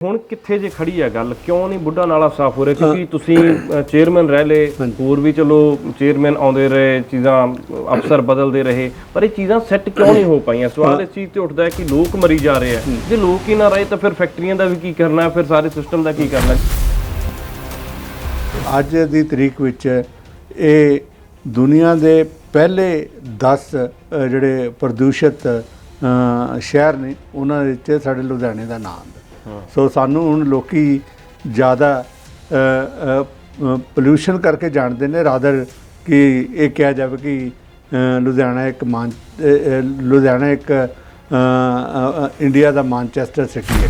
ਹੁਣ ਕਿੱਥੇ ਜੇ ਖੜੀ ਹੈ ਗੱਲ? ਕਿਉਂ ਨਹੀਂ ਬੁੱਢਾ ਨਾਲਾ ਸਾਫ਼ ਹੋ ਰਿਹਾ? ਕਿਉਂਕਿ ਤੁਸੀਂ ਚੇਅਰਮੈਨ ਰਹਿ ਲਏ। ਹੋਰ ਵੀ ਚਲੋ ਚੇਅਰਮੈਨ ਆਉਂਦੇ ਰਹੇ ਚੀਜ਼ਾਂ ਅਫਸਰ ਬਦਲਦੇ ਰਹੇ। ਪਰ ਇਹ ਚੀਜ਼ਾਂ ਸੈੱਟ ਕਿਉਂ ਨਹੀਂ ਹੋ ਪਾਈਆਂ? ਸਵਾਲ ਇਸ ਚੀਜ਼ ਤੇ ਉੱਠਦਾ ਹੈ ਕਿ ਲੋਕ ਮਰੀ ਜਾ ਰਹੇ ਆ। ਜੇ ਲੋਕ ਹੀ ਨਾ ਰਹੇ ਤਾਂ ਫਿਰ ਫੈਕਟਰੀਆਂ ਦਾ ਵੀ ਕੀ ਕਰਨਾ ਹੈ? ਫਿਰ ਸਾਰੇ ਸਿਸਟਮ ਦਾ ਕੀ ਕਰਨਾ ਹੈ? ਅੱਜ ਦੀ ਤਰੀਕ ਵਿੱਚ ਇਹ ਦੁਨੀਆ ਦੇ ਪਹਿਲੇ 10 ਅ, ਜਿਹੜੇ ਪ੍ਰਦੂਸ਼ਿਤ ਸ਼ਹਿਰ ਨੇ ਉਹਨਾਂ ਵਿੱਚ ਸਾਡੇ ਲੁਧਿਆਣੇ ਦਾ ਨਾਮ ਹੈ ਸੋ ਸਾਨੂੰ ਹੁਣ ਲੋਕੀ ਜ਼ਿਆਦਾ ਪੋਲੂਸ਼ਨ ਕਰਕੇ ਜਾਣਦੇ ਨੇ ਰਾਦਰ ਕਿ ਇਹ ਕਿਹਾ ਜਾਵੇ ਕਿ ਲੁਧਿਆਣਾ ਇੱਕ ਮਾਨ ਲੁਧਿਆਣਾ ਇੱਕ ਇੰਡੀਆ ਦਾ ਮਾਨਚੈਸਟਰ ਸਿਟੀ ਹੈ।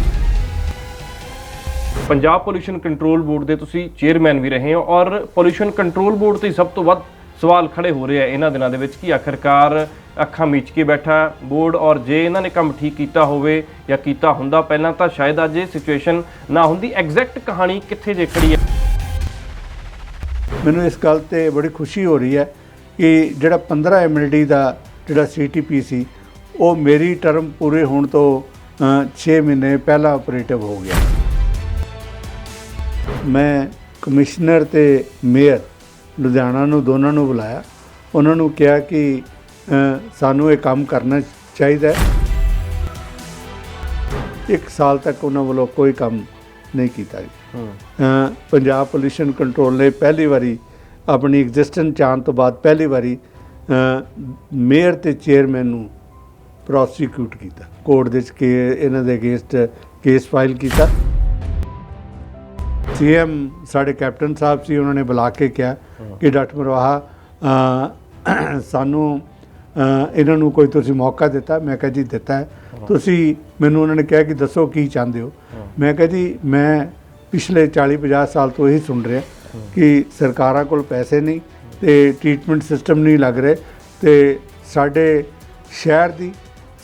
ਪੰਜਾਬ ਪੋਲੂਸ਼ਨ ਕੰਟਰੋਲ ਬੋਰਡ ਦੇ ਤੁਸੀਂ ਚੇਅਰਮੈਨ ਵੀ ਰਹੇ ਹੋ ਔਰ ਪੋਲੂਸ਼ਨ ਕੰਟਰੋਲ ਬੋਰਡ ਤੇ ਸਭ ਤੋਂ ਵੱਧ ਸਵਾਲ ਖੜੇ ਹੋ ਰਹੇ ਆ ਇਹਨਾਂ ਦਿਨਾਂ ਦੇ ਵਿੱਚ ਕਿ ਆਖਰਕਾਰ ਅੱਖਾਂ ਮੀਚ ਕੇ ਬੈਠਾ, ਬੋਰਡ ਔਰ ਜੇ ਇਹਨਾਂ ਨੇ ਕੰਮ ਠੀਕ ਕੀਤਾ ਹੋਵੇ ਜਾਂ ਕੀਤਾ ਹੁੰਦਾ ਪਹਿਲਾਂ ਤਾਂ ਸ਼ਾਇਦ ਅੱਜ ਇਹ ਸਿਚੁਏਸ਼ਨ ਨਾ ਹੁੰਦੀ। ਐਗਜ਼ੈਕਟ ਕਹਾਣੀ ਕਿੱਥੇ ਜੇ ਹੈ? ਮੈਨੂੰ ਇਸ ਗੱਲ ਤੇ ਬੜੀ ਖੁਸ਼ੀ ਹੋ ਰਹੀ ਹੈ ਕਿ ਜਿਹੜਾ 15 ਐਮਐਲਡੀ ਦਾ ਜਿਹੜਾ ਸੀਟੀਪੀ ਸੀ, ਉਹ ਮੇਰੀ ਟਰਮ ਪੂਰੇ ਹੋਣ ਤੋਂ 6 ਮਹੀਨੇ ਪਹਿਲਾਂ ਆਪਰੇਟਿਵ ਹੋ ਗਿਆ। ਮੈਂ ਕਮਿਸ਼ਨਰ ਤੇ ਮੇਅਰ ਲੁਧਿਆਣਾ ਨੂੰ ਦੋਨਾਂ ਨੂੰ ਬੁਲਾਇਆ। ਉਹਨਾਂ ਨੂੰ ਕਿਹਾ ਕਿ ਸਾਨੂੰ ਇਹ ਕੰਮ ਕਰਨਾ ਚਾਹੀਦਾ ਇੱਕ ਸਾਲ ਤੱਕ ਉਹਨਾਂ ਵੱਲੋਂ ਕੋਈ ਕੰਮ ਨਹੀਂ ਕੀਤਾ ਗਿਆ। ਪੰਜਾਬ ਪੋਲੂਸ਼ਨ ਕੰਟਰੋਲ ਨੇ ਪਹਿਲੀ ਵਾਰੀ ਆਪਣੀ ਐਗਜ਼ਿਸਟੈਂਸ ਚਾਣ ਤੋਂ ਬਾਅਦ ਪਹਿਲੀ ਵਾਰੀ ਮੇਅਰ ਤੇ ਚੇਅਰਮੈਨ ਨੂੰ ਪ੍ਰੋਸੀਕਿਊਟ ਕੀਤਾ। ਕੋਰਟ ਦੇ ਵਿੱਚ ਇਹਨਾਂ ਦੇ ਅਗੇਂਸਟ ਕੇਸ ਫਾਈਲ ਕੀਤਾ। ਸੀਐਮ ਸਾਡੇ ਕੈਪਟਨ ਸਾਹਿਬ ਸੀ ਉਹਨਾਂ ਨੇ ਬੁਲਾ ਕੇ ਕਿਹਾ ਕਿ ਡਾਕਟਰ ਮਰਵਾਹਾ ਸਾਨੂੰ ਇਹਨਾਂ ਨੂੰ ਕੋਈ ਤੁਸੀਂ ਮੌਕਾ ਦਿੱਤਾ ਮੈਂ ਕਿਹਾ ਜੀ ਦਿੱਤਾ ਹੈ। ਤੁਸੀਂ ਮੈਨੂੰ ਉਹਨਾਂ ਨੇ ਕਿਹਾ ਕਿ ਦੱਸੋ ਕੀ ਚਾਹੁੰਦੇ ਹੋ। ਮੈਂ ਕਿਹਾ ਜੀ ਮੈਂ ਪਿਛਲੇ 40 50 ਸਾਲ ਤੋਂ ਇਹੀ ਸੁਣ ਰਿਹਾ ਕਿ ਸਰਕਾਰਾਂ ਕੋਲ ਪੈਸੇ ਨਹੀਂ ਤੇ ਟ੍ਰੀਟਮੈਂਟ ਸਿਸਟਮ ਨਹੀਂ ਲੱਗ ਰਹੇ ਤੇ ਸਾਡੇ ਸ਼ਹਿਰ ਦੀ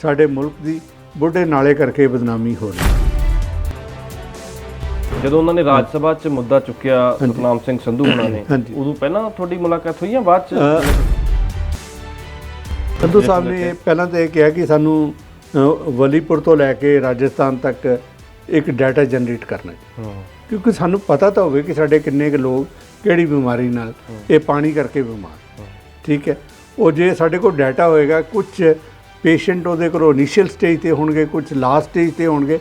ਸਾਡੇ ਮੁਲਕ ਦੀ ਬੁੱਢੇ ਨਾਲੇ ਕਰਕੇ ਬਦਨਾਮੀ ਹੋ ਰਹੀ ਹੈ। ਜਦੋਂ ਉਹਨਾਂ ਨੇ ਰਾਜ ਸਭਾ 'ਚ ਮੁੱਦਾ ਚੁੱਕਿਆ ਸਤਨਾਮ ਸਿੰਘ ਸੰਧੂ ਉਹਨਾਂ ਨੇ। ਉਦੋਂ ਪਹਿਲਾਂ ਤੁਹਾਡੀ ਮੁਲਾਕਾਤ ਹੋਈ ਜਾਂ ਬਾਅਦ 'ਚ? ਸੰਧੂ ਸਾਹਿਬ ਨੇ ਪਹਿਲਾਂ ਤਾਂ ਇਹ ਕਿਹਾ ਕਿ ਸਾਨੂੰ ਵਲੀਪੁਰ ਤੋਂ ਲੈ ਕੇ ਰਾਜਸਥਾਨ ਤੱਕ ਇੱਕ ਡਾਟਾ ਜਨਰੇਟ ਕਰਨਾ ਹੈ। ਕਿਉਂਕਿ ਸਾਨੂੰ ਪਤਾ ਤਾਂ ਹੋਵੇ ਕਿ ਸਾਡੇ ਕਿੰਨੇ ਕੁ ਲੋਕ ਕਿਹੜੀ ਬਿਮਾਰੀ ਨਾਲ ਇਹ ਪਾਣੀ ਕਰਕੇ ਬਿਮਾਰ। ਠੀਕ ਹੈ। ਉਹ ਜੇ ਸਾਡੇ ਕੋਲ ਡਾਟਾ ਹੋਏਗਾ ਕੁਝ ਪੇਸ਼ੈਂਟ ਉਹਦੇ ਕੋਲ ਇਨੀਸ਼ੀਅਲ ਸਟੇਜ ਤੇ ਹੋਣਗੇ ਕੁਝ ਲਾਸਟ ਸਟੇਜ ਤੇ ਹੋਣਗੇ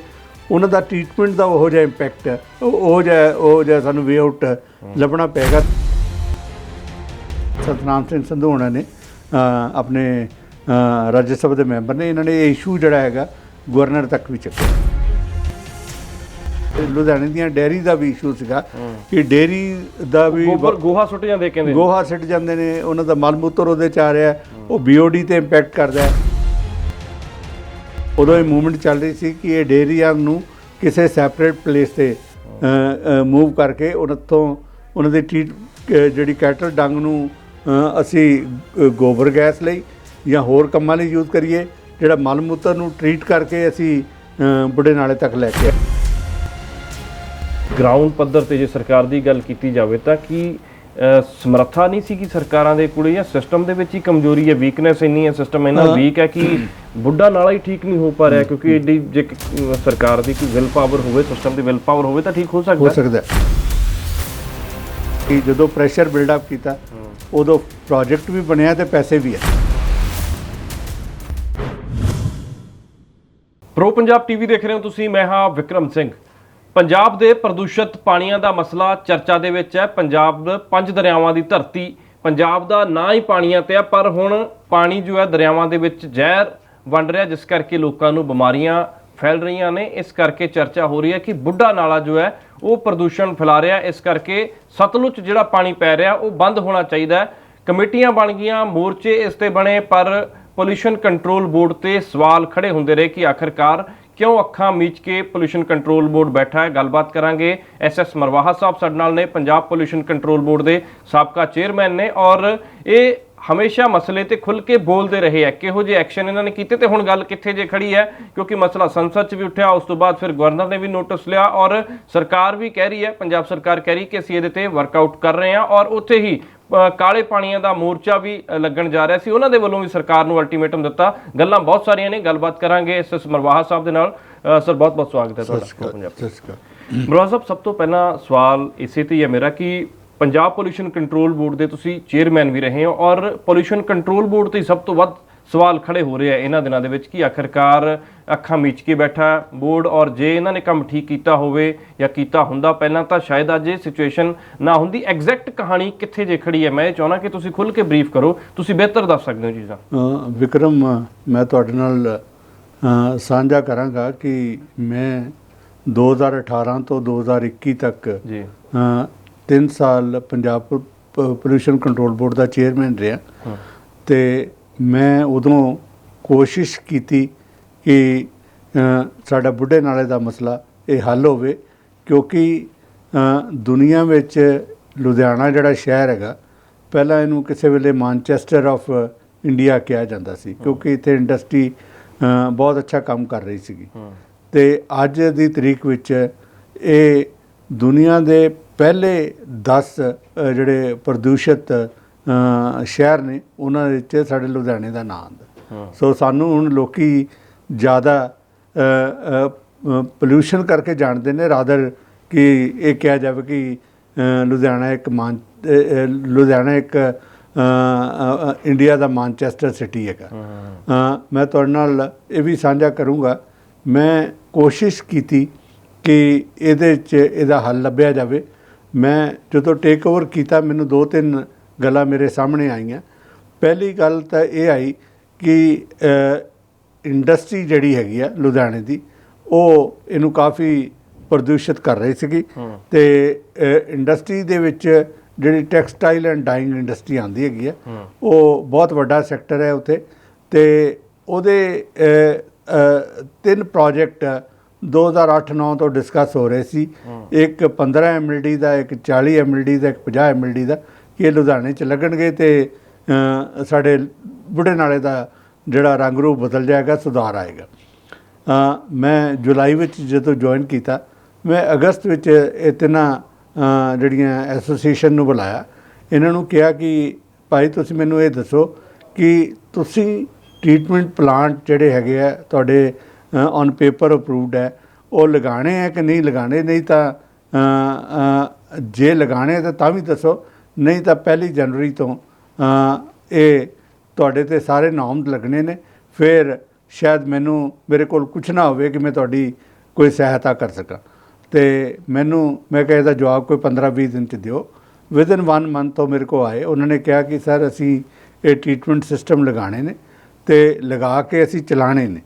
ਉਹਨਾਂ ਦਾ ਟ੍ਰੀਟਮੈਂਟ ਦਾ ਉਹੋ ਜਿਹਾ ਇੰਪੈਕਟ ਉਹ ਜਿਹਾ ਉਹ ਜਿਹਾ ਸਾਨੂੰ ਵੇ ਆਊਟ ਲੱਭਣਾ ਪਏਗਾ। ਸਤਨਾਮ ਸਿੰਘ ਸੰਧੂ ਹੋਣਾ ਨੇ ਆਪਣੇ ਰਾਜ ਸਭਾ ਦੇ ਮੈਂਬਰ ਨੇ। ਇਹਨਾਂ ਨੇ ਇਹ ਇਸ਼ੂ ਜਿਹੜਾ ਹੈਗਾ ਗਵਰਨਰ ਤੱਕ ਵੀ ਚੱਕਿਆ। ਲੁਧਿਆਣੇ ਦੀਆਂ ਡੇਅਰੀ ਦਾ ਵੀ ਇਸ਼ੂ ਸੀਗਾ ਕਿ ਡੇਅਰੀ ਦਾ ਵੀ ਗੋਹਾ ਸੁੱਟ ਜਾਂਦੇ ਕਹਿੰਦੇ। ਗੋਹਾ ਸਿੱਟ ਜਾਂਦੇ ਨੇ ਉਹਨਾਂ ਦਾ ਮਲ ਮੂਤਰ ਉਹਦੇ ਚ ਆ ਰਿਹਾ ਉਹ ਬੀਓਡੀ ਤੇ ਇੰਪੈਕਟ ਕਰਦਾ ਹੈ। ਉਦੋਂ ਇਹ ਮੂਵਮੈਂਟ ਚੱਲ ਰਹੀ ਸੀ ਕਿ ਇਹ ਡੇਰੀਆਂ ਨੂੰ ਕਿਸੇ ਸੈਪਰੇਟ ਪਲੇਸ ਤੇ ਮੂਵ ਕਰਕੇ ਉਹਨਾਂ ਤੋਂ ਉਹਨਾਂ ਦੇ ਟ੍ਰੀਟ ਜਿਹੜੀ ਕੈਟਲ ਡੰਗ ਨੂੰ ਅਸੀਂ ਗੋਬਰ ਗੈਸ ਲਈ ਜਾਂ ਹੋਰ ਕੰਮਾਂ ਲਈ ਯੂਜ਼ ਕਰੀਏ ਜਿਹੜਾ ਮਲ ਮੂਤਰ ਨੂੰ ਟ੍ਰੀਟ ਕਰਕੇ ਅਸੀਂ ਬੁੱਢੇ ਨਾਲੇ ਤੱਕ ਲੈ ਕੇ। ਗਰਾਊਂਡ ਪੱਧਰ ਤੇ ਜੇ ਸਰਕਾਰ ਦੀ ਗੱਲ ਕੀਤੀ ਜਾਵੇ ਤਾਂ ਕੀ ਸਮਰੱਥਾ ਨਹੀਂ ਸੀ ਕਿ ਸਰਕਾਰਾਂ ਦੇ ਕੋਲੇ ਜਾਂ ਸਿਸਟਮ ਦੇ ਵਿੱਚ ਹੀ ਕਮਜ਼ੋਰੀ ਹੈ ਵੀਕਨੈਸ ਇੰਨੀ ਹੈ ਸਿਸਟਮ ਇੰਨਾ ਵੀਕ ਹੈ ਕਿ ਬੁੱਢਾ ਨਾਲਾ ਹੀ ਠੀਕ ਨਹੀਂ ਹੋ ਪਾ ਰਿਹਾ ਕਿਉਂਕਿ ਏਡੀ ਜੇ ਸਰਕਾਰ ਦੀ ਕੋਈ ਵਿਲ ਪਾਵਰ ਹੋਵੇ ਸਿਸਟਮ ਦੀ ਵਿਲ ਪਾਵਰ ਹੋਵੇ ਤਾਂ ਠੀਕ ਹੋ ਹੋ ਸਕਦਾ ਹੈ। ਸਕਦਾ ਹੈ ਕਿ ਜਦੋਂ ਪ੍ਰੈਸ਼ਰ ਬਿਲਡ ਅਪ ਕੀਤਾ, ਉਦੋਂ ਪ੍ਰੋਜੈਕਟ ਵੀ ਬਣਿਆ ਤੇ ਪੈਸੇ ਵੀ ਹੈ ਪ੍ਰੋ ਪੰਜਾਬ ਟੀਵੀ ਦੇਖ ਰਹੇ ਹੋ ਤੁਸੀਂ, ਮੈਂ ਹਾਂ ਵਿਕਰਮ ਸਿੰਘ। ਪੰਜਾਬ ਦੇ ਪ੍ਰਦੂਸ਼ਿਤ ਪਾਣੀਆਂ ਦਾ ਮਸਲਾ ਚਰਚਾ ਦੇ ਵਿੱਚ ਹੈ। ਪੰਜਾਬ ਪੰਜ ਦਰਿਆਵਾਂ ਦੀ ਧਰਤੀ, ਪੰਜਾਬ ਦਾ ਨਾ ਹੀ ਪਾਣੀਆਂ ਤੇ ਆ, ਪਰ ਹੁਣ ਪਾਣੀ ਜੋ ਹੈ ਦਰਿਆਵਾਂ ਦੇ ਵਿੱਚ ਜ਼ਹਿਰ ਵੰਡ ਰਿਹਾ, ਜਿਸ ਕਰਕੇ ਲੋਕਾਂ ਨੂੰ ਬਿਮਾਰੀਆਂ ਫੈਲ ਰਹੀਆਂ ਨੇ। ਇਸ ਕਰਕੇ ਚਰਚਾ ਹੋ ਰਹੀ ਹੈ ਕਿ ਬੁੱਢਾ ਨਾਲਾ ਜੋ ਹੈ, ਉਹ ਪ੍ਰਦੂਸ਼ਣ ਫੈਲਾ ਰਿਹਾ ਇਸ ਕਰਕੇ ਸਤਲੁਜ ਜਿਹੜਾ ਪਾਣੀ ਪੈ ਰਿਹਾ, ਉਹ ਬੰਦ ਹੋਣਾ ਚਾਹੀਦਾ ਹੈ। ਕਮੇਟੀਆਂ ਬਣ ਗਈਆਂ, ਮੋਰਚੇ ਇਸ ਤੇ ਬਣੇ, ਪਰ ਪੋਲੂਸ਼ਨ ਕੰਟਰੋਲ ਬੋਰਡ ਤੇ ਸਵਾਲ ਖੜੇ ਹੁੰਦੇ ਰਹੇ ਕਿ ਆਖਰਕਾਰ ਕਿਉਂ ਅੱਖਾਂ ਮੀਚ ਕੇ ਪੋਲੂਸ਼ਨ ਕੰਟਰੋਲ ਬੋਰਡ ਬੈਠਾ ਹੈ। ਗੱਲਬਾਤ ਕਰਾਂਗੇ ਐਸਐਸ ਮਰਵਾਹਾ ਸਾਹਿਬ ਸਾਡੇ ਨਾਲ ਨੇ, ਪੰਜਾਬ ਪੋਲੂਸ਼ਨ ਕੰਟਰੋਲ ਬੋਰਡ ਦੇ ਸਾਬਕਾ ਚੇਅਰਮੈਨ ਨੇ। ਔਰ ਇਹ ਹਮੇਸ਼ਾ ਮਸਲੇ ਤੇ ਖੁੱਲ ਕੇ ਬੋਲਦੇ ਰਹੇ ਹੈ ਕਿਹੋ ਜਿਹੇ ਐਕਸ਼ਨ ਇਹਨਾਂ ਨੇ ਕੀਤੇ ਤੇ ਹੁਣ ਗੱਲ ਕਿੱਥੇ ਜੇ ਖੜੀ ਹੈ? ਕਿਉਂਕਿ ਮਸਲਾ ਸੰਸਦ 'ਚ ਵੀ ਉੱਠਿਆ ਉਸ ਤੋਂ ਬਾਅਦ ਫਿਰ ਗਵਰਨਰ ਨੇ ਵੀ ਨੋਟਿਸ ਲਿਆ ਔਰ ਸਰਕਾਰ ਵੀ ਕਹਿ ਰਹੀ ਹੈ ਪੰਜਾਬ ਸਰਕਾਰ ਕਹਿ ਰਹੀ ਕਿ ਅਸੀਂ ਇਹਦੇ ਤੇ ਵਰਕਆਊਟ ਕਰ ਰਹੇ ਹਾਂ ਔਰ ਉੱਥੇ ਹੀ ਕਾਲੇ ਪਾਣੀਆਂ ਦਾ ਮੋਰਚਾ ਵੀ ਲੱਗਣ ਜਾ ਰਿਹਾ ਸੀ। ਉਹਨਾਂ ਦੇ ਵੱਲੋਂ ਵੀ ਸਰਕਾਰ ਨੂੰ ਅਲਟੀਮੇਟਮ ਦਿੱਤਾ। ਗੱਲਾਂ ਬਹੁਤ ਸਾਰੀਆਂ ਨੇ ਗੱਲਬਾਤ ਕਰਾਂਗੇ ਐਸਐਸ ਮਰਵਾਹਾ ਸਾਹਿਬ ਦੇ ਨਾਲ। ਸਰ ਬਹੁਤ ਬਹੁਤ ਸਵਾਗਤ ਹੈ ਤੁਹਾਡਾ। ਸਤਿ ਸ਼੍ਰੀ ਪੰਜਾਬ ਅਕਾਲ ਸਤਿ ਸ਼੍ਰੀ ਅਕਾਲ। ਸਾਹਿਬ ਸਭ ਤੋਂ ਪਹਿਲਾਂ ਸਵਾਲ ਇਸੇ ਤੇ ਹੀ ਹੈ ਮੇਰਾ ਕਿ ਪੰਜਾਬ ਪੋਲੂਸ਼ਨ ਕੰਟਰੋਲ ਬੋਰਡ ਦੇ ਤੁਸੀਂ ਚੇਅਰਮੈਨ ਵੀ ਰਹੇ ਹੋ ਔਰ ਪੋਲੂਸ਼ਨ ਕੰਟਰੋਲ ਬੋਰਡ ਤੇ ਸਭ ਤੋਂ ਵੱਧ ਸਵਾਲ ਖੜੇ ਹੋ ਰਹੇ ਆ ਇਹਨਾਂ ਦਿਨਾਂ ਦੇ ਵਿੱਚ ਕਿ ਆਖਰਕਾਰ ਅੱਖਾਂ ਮੀਚ ਕੇ ਬੈਠਾ ਬੋਰਡ ਔਰ ਜੇ ਇਹਨਾਂ ਨੇ ਕੰਮ ਠੀਕ ਕੀਤਾ ਹੋਵੇ ਜਾਂ ਕੀਤਾ ਹੁੰਦਾ ਪਹਿਲਾਂ ਤਾਂ ਸ਼ਾਇਦ ਅੱਜ ਇਹ ਸਿਚੁਏਸ਼ਨ ਨਾ ਹੁੰਦੀ। ਐਗਜ਼ੈਕਟ ਕਹਾਣੀ ਕਿੱਥੇ ਜੇ ਖੜੀ ਹੈ? ਮੈਂ ਇਹ ਚਾਹਣਾ ਕਿ ਤੁਸੀਂ ਖੁੱਲ ਕੇ ਬਰੀਫ ਕਰੋ। ਤੁਸੀਂ ਬਿਹਤਰ ਦੱਸ ਸਕਦੇ ਹੋ ਚੀਜ਼ਾਂ ਵਿਕਰਮ ਮੈਂ ਤੁਹਾਡੇ ਨਾਲ ਸਾਂਝਾ ਕਰਾਂਗਾ ਕਿ ਮੈਂ 2018 ਤੋਂ 2021 ਤੱਕ ਜੀ। ਤਿੰਨ ਸਾਲ ਪੰਜਾਬ ਪੋਲੂਸ਼ਨ ਕੰਟਰੋਲ ਬੋਰਡ ਦਾ ਚੇਅਰਮੈਨ ਰਿਹਾ। ਤੇ ਮੈਂ ਉਦੋਂ ਕੋਸ਼ਿਸ਼ ਕੀਤੀ ਕਿ ਸਾਡਾ ਬੁੱਢੇ ਨਾਲੇ ਦਾ ਮਸਲਾ ਇਹ ਹੱਲ ਹੋਵੇ ਕਿਉਂਕਿ ਦੁਨੀਆ ਵਿੱਚ ਲੁਧਿਆਣਾ ਜਿਹੜਾ ਸ਼ਹਿਰ ਹੈਗਾ ਪਹਿਲਾਂ ਇਹਨੂੰ ਕਿਸੇ ਵੇਲੇ ਮਾਨਚੈਸਟਰ ਆਫ ਇੰਡੀਆ ਕਿਹਾ ਜਾਂਦਾ ਸੀ ਕਿਉਂਕਿ ਇੱਥੇ ਇੰਡਸਟਰੀ ਬਹੁਤ ਅੱਛਾ ਕੰਮ ਕਰ ਰਹੀ ਸੀਗੀ। ਤੇ ਅੱਜ ਦੀ ਤਰੀਕ ਵਿੱਚ ਇਹ ਦੁਨੀਆ ਦੇ ਪਹਿਲੇ 10 ਅ, ਜਿਹੜੇ ਪ੍ਰਦੂਸ਼ਿਤ ਸ਼ਹਿਰ ਨੇ ਉਹਨਾਂ ਵਿੱਚ ਸਾਡੇ ਲੁਧਿਆਣੇ ਦਾ ਨਾਮ ਆਉਂਦਾ। ਹਾਂ। ਸੋ ਸਾਨੂੰ ਹੁਣ ਲੋਕੀ ਜ਼ਿਆਦਾ ਪੋਲੂਸ਼ਨ ਕਰਕੇ ਜਾਣਦੇ ਨੇ ਰਾਦਰ ਕਿ ਇਹ ਕਿਹਾ ਜਾਵੇ ਕਿ ਲੁਧਿਆਣਾ ਇੱਕ ਮਾਨ ਲੁਧਿਆਣਾ ਇੱਕ ਇੰਡੀਆ ਦਾ ਮਾਨਚੈਸਟਰ ਸਿਟੀ ਹੈਗਾ। ਮੈਂ ਤੁਹਾਡੇ ਨਾਲ ਇਹ ਵੀ ਸਾਂਝਾ ਕਰੂੰਗਾ। ਮੈਂ ਕੋਸ਼ਿਸ਼ ਕੀਤੀ ਕਿ ਇਹਦੇ 'ਚ ਇਹਦਾ ਹੱਲ ਲੱਭਿਆ ਜਾਵੇ। ਮੈਂ ਜਦੋਂ ਟੇਕ ਓਵਰ ਕੀਤਾ ਮੈਨੂੰ ਦੋ ਤਿੰਨ ਗੱਲਾਂ ਮੇਰੇ ਸਾਹਮਣੇ ਆਈਆਂ ਪਹਿਲੀ ਗੱਲ ਤਾਂ ਇਹ ਆਈ ਕਿ ਇੰਡਸਟਰੀ ਜਿਹੜੀ ਹੈਗੀ ਆ ਲੁਧਿਆਣੇ ਦੀ ਉਹ ਇਹਨੂੰ ਕਾਫੀ ਪ੍ਰਦੂਸ਼ਿਤ ਕਰ ਰਹੀ ਸੀਗੀ। ਤੇ ਇੰਡਸਟਰੀ ਦੇ ਵਿੱਚ ਜਿਹੜੀ ਟੈਕਸਟਾਈਲ ਐਂਡ ਡਾਈਂਗ ਇੰਡਸਟਰੀ ਆਂਦੀ ਹੈਗੀ ਆ। ਉਹ ਬਹੁਤ ਵੱਡਾ ਸੈਕਟਰ ਹੈ ਉੱਥੇ ਤੇ ਉਹਦੇ ਤਿੰਨ ਪ੍ਰੋਜੈਕਟ 2008-9 ਤੋਂ ਡਿਸਕਸ ਹੋ ਰਹੇ ਸੀ। ਇੱਕ 15 ਐਮਐਲਡੀ ਦਾ ਇੱਕ 40 ਐਮਐਲਡੀ ਦਾ ਇੱਕ 50 ਐਮਐਲਡੀ ਦਾ ਕਿ ਇਹ ਲੁਧਿਆਣੇ 'ਚ ਲੱਗਣਗੇ ਤੇ ਸਾਡੇ ਬੁੱਢੇ ਨਾਲੇ ਦਾ ਜਿਹੜਾ ਰੰਗ ਰੂਪ ਬਦਲ ਜਾਏਗਾ ਸੁਧਾਰ ਆਏਗਾ। ਮੈਂ ਜੁਲਾਈ ਵਿੱਚ ਜਦੋਂ ਜੁਆਇਨ ਕੀਤਾ ਮੈਂ ਅਗਸਤ ਵਿੱਚ ਇਹ ਤਿੰਨਾਂ ਅ, ਜਿਹੜੀਆਂ ਐਸੋਸੀਏਸ਼ਨ ਨੂੰ ਬੁਲਾਇਆ ਇਹਨਾਂ ਨੂੰ ਕਿਹਾ ਕਿ ਭਾਈ ਤੁਸੀਂ ਮੈਨੂੰ ਇਹ ਦੱਸੋ ਕਿ ਤੁਸੀਂ ਟ੍ਰੀਟਮੈਂਟ ਪਲਾਂਟ ਜਿਹੜੇ ਹੈਗੇ ਆ ਤੁਹਾਡੇ ਔਨ ਪੇਪਰ ਅਪਰੂਵਡ ਹੈ। ਉਹ ਲਗਾਣੇ ਹੈ ਕਿ ਨਹੀਂ ਲਗਾਣੇ ਨਹੀਂ ਤਾਂ ਜੇ ਲਗਾਣੇ ਤਾਂ ਤਾਂ ਵੀ ਦੱਸੋ। ਨਹੀਂ ਤਾਂ ਪਹਿਲੀ ਜਨਵਰੀ ਤੋਂ ਇਹ ਤੁਹਾਡੇ ਤੇ ਸਾਰੇ ਨਾਮ ਲੱਗਣੇ ਨੇ। ਫਿਰ ਸ਼ਾਇਦ ਮੈਨੂੰ, ਮੇਰੇ ਕੋਲ ਕੁਝ ਨਾ ਹੋਵੇ ਕਿ ਮੈਂ ਤੁਹਾਡੀ ਕੋਈ ਸਹਾਇਤਾ ਕਰ ਸਕਾਂ। ਤੇ ਮੈਨੂੰ, ਮੈਂ ਕਿਹਾ ਇਹਦਾ ਜਵਾਬ ਕੋਈ 15-20 ਦਿਨ ਚ ਦਿਓ। ਵਿਦਨ 1 ਮੰਥ ਤੋਂ ਮੇਰੇ ਕੋ ਆਏ। ਉਹਨਾਂ ਨੇ ਕਿਹਾ ਕਿ ਸਰ, ਅਸੀਂ ਇਹ ਟ੍ਰੀਟਮੈਂਟ ਸਿਸਟਮ ਲਗਾਣੇ ਨੇ ਤੇ ਲਗਾ ਕੇ ਅਸੀਂ ਚਲਾਣੇ ਨੇ।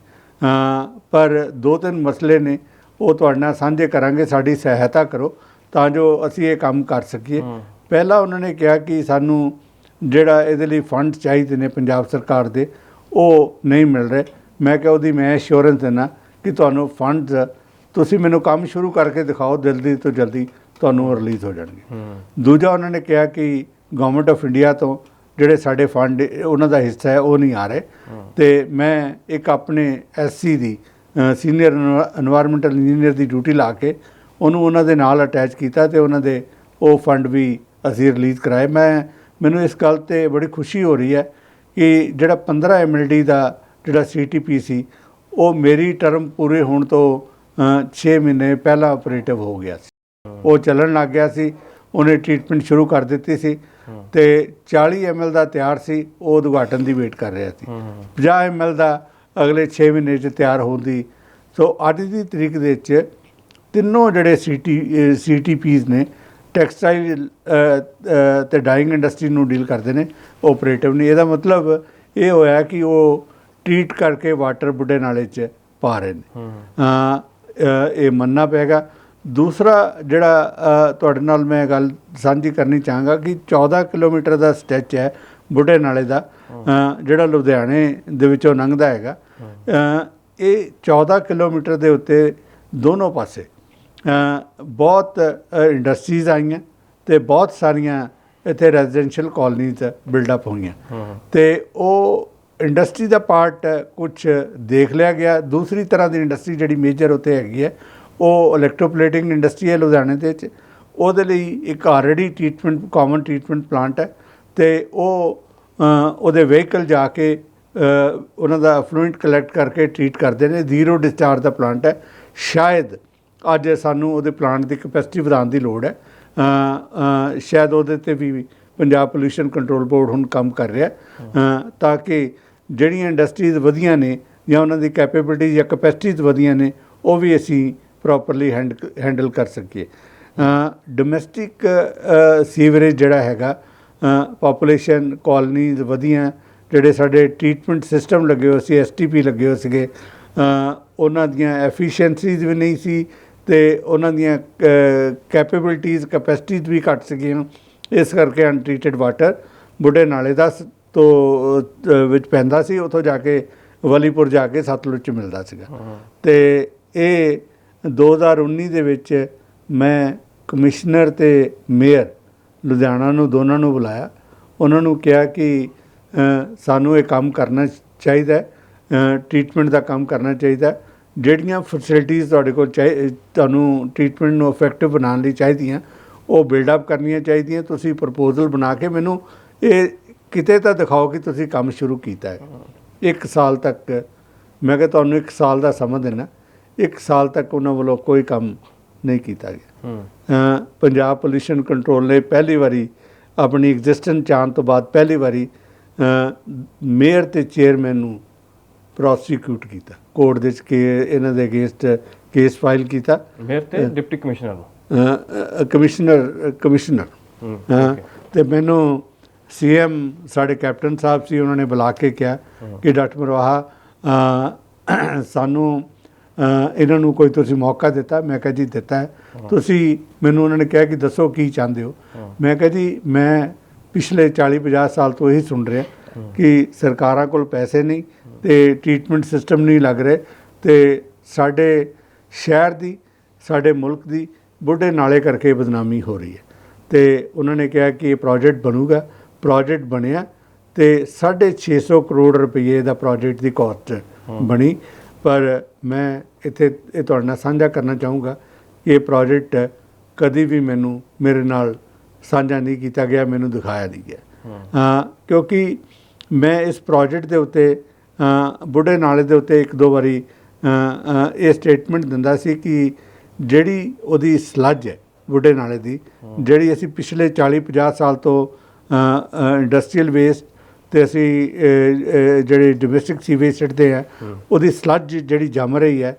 ਪਰ ਦੋ ਤਿੰਨ ਮਸਲੇ ਨੇ ਉਹ ਤੁਹਾਡੇ ਨਾਲ ਸਾਂਝੇ ਕਰਾਂਗੇ ਸਾਡੀ ਸਹਾਇਤਾ ਕਰੋ ਤਾਂ ਜੋ ਅਸੀਂ ਇਹ ਕੰਮ ਕਰ ਸਕੀਏ। ਪਹਿਲਾਂ ਉਹਨਾਂ ਨੇ ਕਿਹਾ ਕਿ ਸਾਨੂੰ ਜਿਹੜਾ ਇਹਦੇ ਲਈ ਫੰਡ ਚਾਹੀਦੇ ਨੇ ਪੰਜਾਬ ਸਰਕਾਰ ਦੇ ਉਹ ਨਹੀਂ ਮਿਲ ਰਹੇ। ਮੈਂ ਕਿਹਾ ਉਹਦੀ ਮੈਂ ਅਸ਼ੋਰੈਂਸ ਦੇਣਾ ਕਿ ਤੁਹਾਨੂੰ ਫੰਡ ਤੁਸੀਂ ਮੈਨੂੰ ਕੰਮ ਸ਼ੁਰੂ ਕਰਕੇ ਦਿਖਾਓ ਜਲਦੀ ਤੋਂ ਜਲਦੀ ਤੁਹਾਨੂੰ ਰਿਲੀਜ਼ ਹੋ ਜਾਣਗੇ। ਦੂਜਾ ਉਹਨਾਂ ਨੇ ਕਿਹਾ ਕਿ ਗਵਰਨਮੈਂਟ ਆਫ ਇੰਡੀਆ ਤੋਂ ਜਿਹੜੇ ਸਾਡੇ ਫੰਡ ਉਹਨਾਂ ਦਾ ਹਿੱਸਾ ਹੈ ਉਹ ਨਹੀਂ ਆ ਰਹੇ। ਤੇ ਮੈਂ ਇੱਕ ਆਪਣੇ ਐਸਸੀ ਦੀ ਸੀਨੀਅਰ এনवायरमेंटल ਇੰਜੀਨੀਅਰ ਦੀ ਡਿਊਟੀ ਲਾ ਕੇ ਉਹਨੂੰ ਉਹਨਾਂ ਦੇ ਨਾਲ ਅਟੈਚ ਕੀਤਾ ਤੇ ਉਹਨਾਂ ਦੇ ਉਹ ਫੰਡ ਵੀ ਅਸੀਂ ਰਿਲੀਜ਼ ਕਰਾਏ। ਮੈਂ ਮੈਨੂੰ ਇਸ ਗੱਲ ਤੇ ਬੜੀ ਖੁਸ਼ੀ ਹੋ ਰਹੀ ਹੈ ਕਿ ਜਿਹੜਾ 15 ਐਮਐਲਡੀ ਦਾ ਜਿਹੜਾ ਸੀਟੀਪੀ ਸੀ ਉਹ ਮੇਰੀ ਟਰਮ ਪੂਰੇ ਹੋਣ ਤੋਂ 6 ਮਹੀਨੇ ਪਹਿਲਾਂ ਆਪਰੇਟਿਵ ਹੋ ਗਿਆ ਸੀ। ਉਹ ਚੱਲਣ ਲੱਗ ਗਿਆ ਸੀ। ਉਹਨੇ ਟ੍ਰੀਟਮੈਂਟ ਸ਼ੁਰੂ ਕਰ ਦਿੱਤੀ ਸੀ। ਤੇ 40 ml ਦਾ ਤਿਆਰ ਸੀ ਉਹ ਉਦਘਾਟਨ ਦੀ ਵੇਟ ਕਰ ਰਿਹਾ ਸੀ। ਹਾਂ 50 ml ਦਾ ਅਗਲੇ 6 ਮਹੀਨੇ 'ਚ ਤਿਆਰ ਹੋਣ ਦੀ। ਸੋ ਅੱਜ ਦੀ ਤਰੀਕ ਦੇ ਵਿੱਚ ਤਿੰਨੋਂ ਜਿਹੜੇ ਸੀਟੀ ਸੀਟੀਪੀਜ਼ ਨੇ ਟੈਕਸਟਾਈਲ ਤੇ ਡਾਈਂਗ ਇੰਡਸਟਰੀ ਨੂੰ ਡੀਲ ਕਰਦੇ ਨੇ ਆਪਰੇਟਿਵ ਨਹੀਂ ਇਹਦਾ ਮਤਲਬ ਇਹ ਹੋਇਆ ਕਿ ਉਹ ਟ੍ਰੀਟ ਕਰਕੇ ਵਾਟਰ ਬੁੱਢੇ ਨਾਲੇ 'ਚ ਪਾ ਰਹੇ ਨੇ। ਹਾਂ ਇਹ ਮੰਨਣਾ ਪਏਗਾ। ਦੂਸਰਾ ਜਿਹੜਾ ਤੁਹਾਡੇ ਨਾਲ ਮੈਂ ਗੱਲ ਸਾਂਝੀ ਕਰਨੀ ਚਾਹਾਂਗਾ ਕਿ 14 ਕਿਲੋਮੀਟਰ ਦਾ ਸਟੈਚ ਹੈ ਬੁੱਢੇ ਨਾਲੇ ਦਾ ਜਿਹੜਾ ਲੁਧਿਆਣੇ ਦੇ ਵਿੱਚੋਂ ਲੰਘਦਾ ਹੈਗਾ। ਇਹ 14 ਕਿਲੋਮੀਟਰ ਦੇ ਉੱਤੇ ਦੋਨੋਂ ਪਾਸੇ ਬਹੁਤ ਇੰਡਸਟਰੀਜ਼ ਆਈਆਂ ਤੇ ਬਹੁਤ ਸਾਰੀਆਂ ਇੱਥੇ ਰੈਜ਼ੀਡੈਂਸ਼ੀਅਲ ਕਾਲਨੀਜ਼ ਬਿਲਡਅਪ ਹੋਈਆਂ। ਹਾਂ। ਤੇ ਉਹ ਇੰਡਸਟਰੀ ਦਾ ਪਾਰਟ ਕੁਝ ਦੇਖ ਲਿਆ ਗਿਆ। ਦੂਸਰੀ ਤਰ੍ਹਾਂ ਦੀ ਇੰਡਸਟਰੀ ਜਿਹੜੀ ਮੇਜਰ ਉੱਥੇ ਹੈਗੀ ਹੈ ਉਹ ਇਲੈਕਟ੍ਰੋਪਲੇਟਿੰਗ ਇੰਡਸਟਰੀ ਹੈ ਲੁਧਿਆਣੇ ਦੇ ਵਿੱਚ। ਉਹਦੇ ਲਈ ਇੱਕ already treatment common treatment plant ਹੈ ਤੇ ਉਹ ਉਹਦੇ ਵਹੀਕਲ ਜਾ ਕੇ ਉਹਨਾਂ ਦਾ ਫਲੂਇੰਟ ਕਲੈਕਟ ਕਰਕੇ ਟ੍ਰੀਟ ਕਰਦੇ ਨੇ। ਜ਼ੀਰੋ ਡਿਸਚਾਰਜ ਦਾ ਪਲਾਂਟ ਹੈ। ਸ਼ਾਇਦ ਅੱਜ ਸਾਨੂੰ ਉਹਦੇ ਪਲਾਂਟ ਦੀ ਕਪੈਸਿਟੀ ਵਧਾਉਣ ਦੀ ਲੋੜ ਹੈ। ਸ਼ਾਇਦ ਉਹਦੇ ਤੇ ਵੀ ਪੰਜਾਬ ਪੋਲੂਸ਼ਨ ਕੰਟਰੋਲ ਬੋਰਡ ਹੁਣ ਕੰਮ ਕਰ ਰਿਹਾ ਤਾਂ ਕਿ ਜਿਹੜੀਆਂ ਇੰਡਸਟਰੀਜ਼ ਵਧੀਆਂ ਨੇ ਜਾਂ ਉਹਨਾਂ ਦੀ ਕੈਪੇਬਿਲਿਟੀ ਜਾਂ ਕਪੈਸਿਟੀਜ਼ ਵਧੀਆਂ ਨੇ, ਉਹ ਵੀ ਅਸੀਂ ਪ੍ਰੋਪਰਲੀ ਹੈਂਡਲ ਕਰ ਸਕੀਏ। ਡੋਮੈਸਟਿਕ ਸੀਵਰੇਜ ਜਿਹੜਾ ਹੈਗਾ ਪੋਪੂਲੇਸ਼ਨ ਕਾਲਨੀਜ਼ ਵਧੀਆਂ ਜਿਹੜੇ ਸਾਡੇ ਟ੍ਰੀਟਮੈਂਟ ਸਿਸਟਮ ਲੱਗੇ ਹੋਏ ਸੀ ਐਸਟੀਪੀ ਲੱਗੇ ਹੋਏ ਸੀਗੇ ਉਹਨਾਂ ਦੀਆਂ ਐਫੀਸ਼ੀਐਂਸੀਜ਼ ਵੀ ਨਹੀਂ ਸੀ ਤੇ ਉਹਨਾਂ ਦੀਆਂ ਕੈਪੇਬਿਲਿਟੀਜ਼ ਕੈਪੈਸਿਟੀਜ਼ ਵੀ ਘੱਟ ਸੀਗੀਆਂ। ਇਸ ਕਰਕੇ ਅਨਟ੍ਰੀਟਡ ਵਾਟਰ ਬੁੱਢੇ ਨਾਲੇ ਦਾ ਤੋਂ ਵਿੱਚ ਪੈਂਦਾ ਸੀ ਉੱਥੋਂ ਜਾ ਕੇ ਵਲੀਪੁਰ ਜਾ ਕੇ ਸਤਲੁਜ ਚ ਮਿਲਦਾ ਸੀਗਾ। ਤੇ ਇਹ 2019 ਦੇ ਵਿੱਚ ਮੈਂ ਕਮਿਸ਼ਨਰ ਤੇ ਮੇਅਰ ਲੁਧਿਆਣਾ ਨੂੰ ਦੋਨਾਂ ਨੂੰ ਬੁਲਾਇਆ। ਉਹਨਾਂ ਨੂੰ ਕਿਹਾ ਕਿ ਸਾਨੂੰ ਇਹ ਕੰਮ ਕਰਨਾ ਚਾਹੀਦਾ ਹੈ ਟ੍ਰੀਟਮੈਂਟ ਦਾ ਕੰਮ ਕਰਨਾ ਚਾਹੀਦਾ ਜਿਹੜੀਆਂ ਫੈਸਿਲਿਟੀਆਂ ਤੁਹਾਡੇ ਕੋਲ ਚਾਹੀ ਤੁਹਾਨੂੰ ਟ੍ਰੀਟਮੈਂਟ ਨੂੰ ਇਫੈਕਟਿਵ ਬਣਾਉਣ ਲਈ ਚਾਹੀਦੀਆਂ, ਉਹ ਬਿਲਡ ਅਪ ਕਰਨੀਆਂ ਚਾਹੀਦੀਆਂ। ਤੁਸੀਂ ਪ੍ਰਪੋਜ਼ਲ ਬਣਾ ਕੇ ਮੈਨੂੰ ਇਹ ਕਿਤੇ ਤਾਂ ਦਿਖਾਓ ਕਿ ਤੁਸੀਂ ਕੰਮ ਸ਼ੁਰੂ ਕੀਤਾ ਹੈ। ਇੱਕ ਸਾਲ ਤੱਕ, ਮੈਂ ਕਿਹਾ ਤੁਹਾਨੂੰ ਇੱਕ ਸਾਲ ਦਾ ਸਮਾਂ ਦੇਣਾ ਇੱਕ ਸਾਲ ਤੱਕ ਉਹਨਾਂ ਵੱਲੋਂ ਕੋਈ ਕੰਮ ਨਹੀਂ ਕੀਤਾ ਗਿਆ। ਪੰਜਾਬ ਪੋਲੂਸ਼ਨ ਕੰਟਰੋਲ ਨੇ ਪਹਿਲੀ ਵਾਰੀ ਆਪਣੀ ਐਗਜ਼ਿਸਟੈਂਸ ਚਾਣ ਤੋਂ ਬਾਅਦ ਪਹਿਲੀ ਵਾਰੀ ਮੇਅਰ ਤੇ ਚੇਅਰਮੈਨ ਨੂੰ ਪ੍ਰੋਸੀਕਿਊਟ ਕੀਤਾ। ਕੋਰਟ ਦੇ ਵਿੱਚ ਕੇ ਇਹਨਾਂ ਦੇ ਅਗੇਂਸਟ ਕੇਸ ਫਾਈਲ ਕੀਤਾ। ਮੇਅਰ ਤੇ ਡਿਪਟੀ ਕਮਿਸ਼ਨਰ ਨੂੰ? Commissioner commissioner. ਤੇ ਮੈਨੂੰ ਸੀਐਮ ਸਾਡੇ ਕੈਪਟਨ ਸਾਹਿਬ ਸੀ ਉਹਨਾਂ ਨੇ ਬੁਲਾ ਕੇ ਕਿਹਾ ਕਿ ਡਾਕਟਰ ਮਰਵਾਹਾ ਸਾਨੂੰ ਇਹਨਾਂ ਨੂੰ ਕੋਈ ਤੁਸੀਂ ਮੌਕਾ ਦਿੱਤਾ ਮੈਂ ਕਿਹਾ ਜੀ ਦਿੱਤਾ ਤੁਸੀਂ ਮੈਨੂੰ ਉਹਨਾਂ ਨੇ ਕਿਹਾ ਕਿ ਦੱਸੋ ਕੀ ਚਾਹੁੰਦੇ ਹੋ। ਮੈਂ ਕਿਹਾ ਜੀ ਮੈਂ ਪਿਛਲੇ 40 50 ਸਾਲ ਤੋਂ ਇਹੀ ਸੁਣ ਰਿਹਾ ਕਿ ਸਰਕਾਰਾਂ ਕੋਲ ਪੈਸੇ ਨਹੀਂ ਤੇ ਟ੍ਰੀਟਮੈਂਟ ਸਿਸਟਮ ਨਹੀਂ ਲੱਗ ਰਹੇ ਤੇ ਸਾਡੇ ਸ਼ਹਿਰ ਦੀ ਸਾਡੇ ਮੁਲਕ ਦੀ ਬੁੱਢੇ ਨਾਲੇ ਕਰਕੇ ਬਦਨਾਮੀ ਹੋ ਰਹੀ ਹੈ। ਤੇ ਉਹਨਾਂ ਨੇ ਕਿਹਾ ਕਿ ਇਹ ਪ੍ਰੋਜੈਕਟ ਬਣੂਗਾ ਪ੍ਰੋਜੈਕਟ ਬਣਿਆ ਤੇ 650 ਕਰੋੜ ਰੁਪਏ ਦਾ ਪ੍ਰੋਜੈਕਟ ਦੀ ਕਾਸਟ ਬਣੀ। ਪਰ ਮੈਂ ਇੱਥੇ ਇਹ ਤੁਹਾਡੇ ਨਾਲ ਸਾਂਝਾ ਕਰਨਾ ਚਾਹੂੰਗਾ ਕਿ ਇਹ ਪ੍ਰੋਜੈਕਟ ਕਦੀ ਵੀ ਮੈਨੂੰ ਮੇਰੇ ਨਾਲ ਸਾਂਝਾ ਨਹੀਂ ਕੀਤਾ ਗਿਆ ਮੈਨੂੰ ਦਿਖਾਇਆ ਨਹੀਂ ਗਿਆ। ਕਿਉਂਕਿ ਮੈਂ ਇਸ ਪ੍ਰੋਜੈਕਟ ਦੇ ਉੱਤੇ ਬੁੱਢੇ ਨਾਲੇ ਦੇ ਉੱਤੇ ਇੱਕ ਦੋ ਵਾਰੀ ਇਹ ਸਟੇਟਮੈਂਟ ਦਿੰਦਾ ਸੀ ਕਿ ਜਿਹੜੀ ਉਹਦੀ ਸਲੱਜ ਹੈ ਬੁੱਢੇ ਨਾਲੇ ਦੀ ਜਿਹੜੀ ਅਸੀਂ ਪਿਛਲੇ 40 50 ਸਾਲ ਤੋਂ ਇੰਡਸਟਰੀਅਲ ਵੇਸਟ ਤੇ ਅਸੀਂ ਜਿਹੜੇ ਡੋਮੈਸਟਿਕ ਸੀਵੇਜ ਸਿੱਟਦੇ ਆ ਉਹਦੀ ਸਲੱਜ ਜਿਹੜੀ ਜੰਮ ਰਹੀ ਹੈ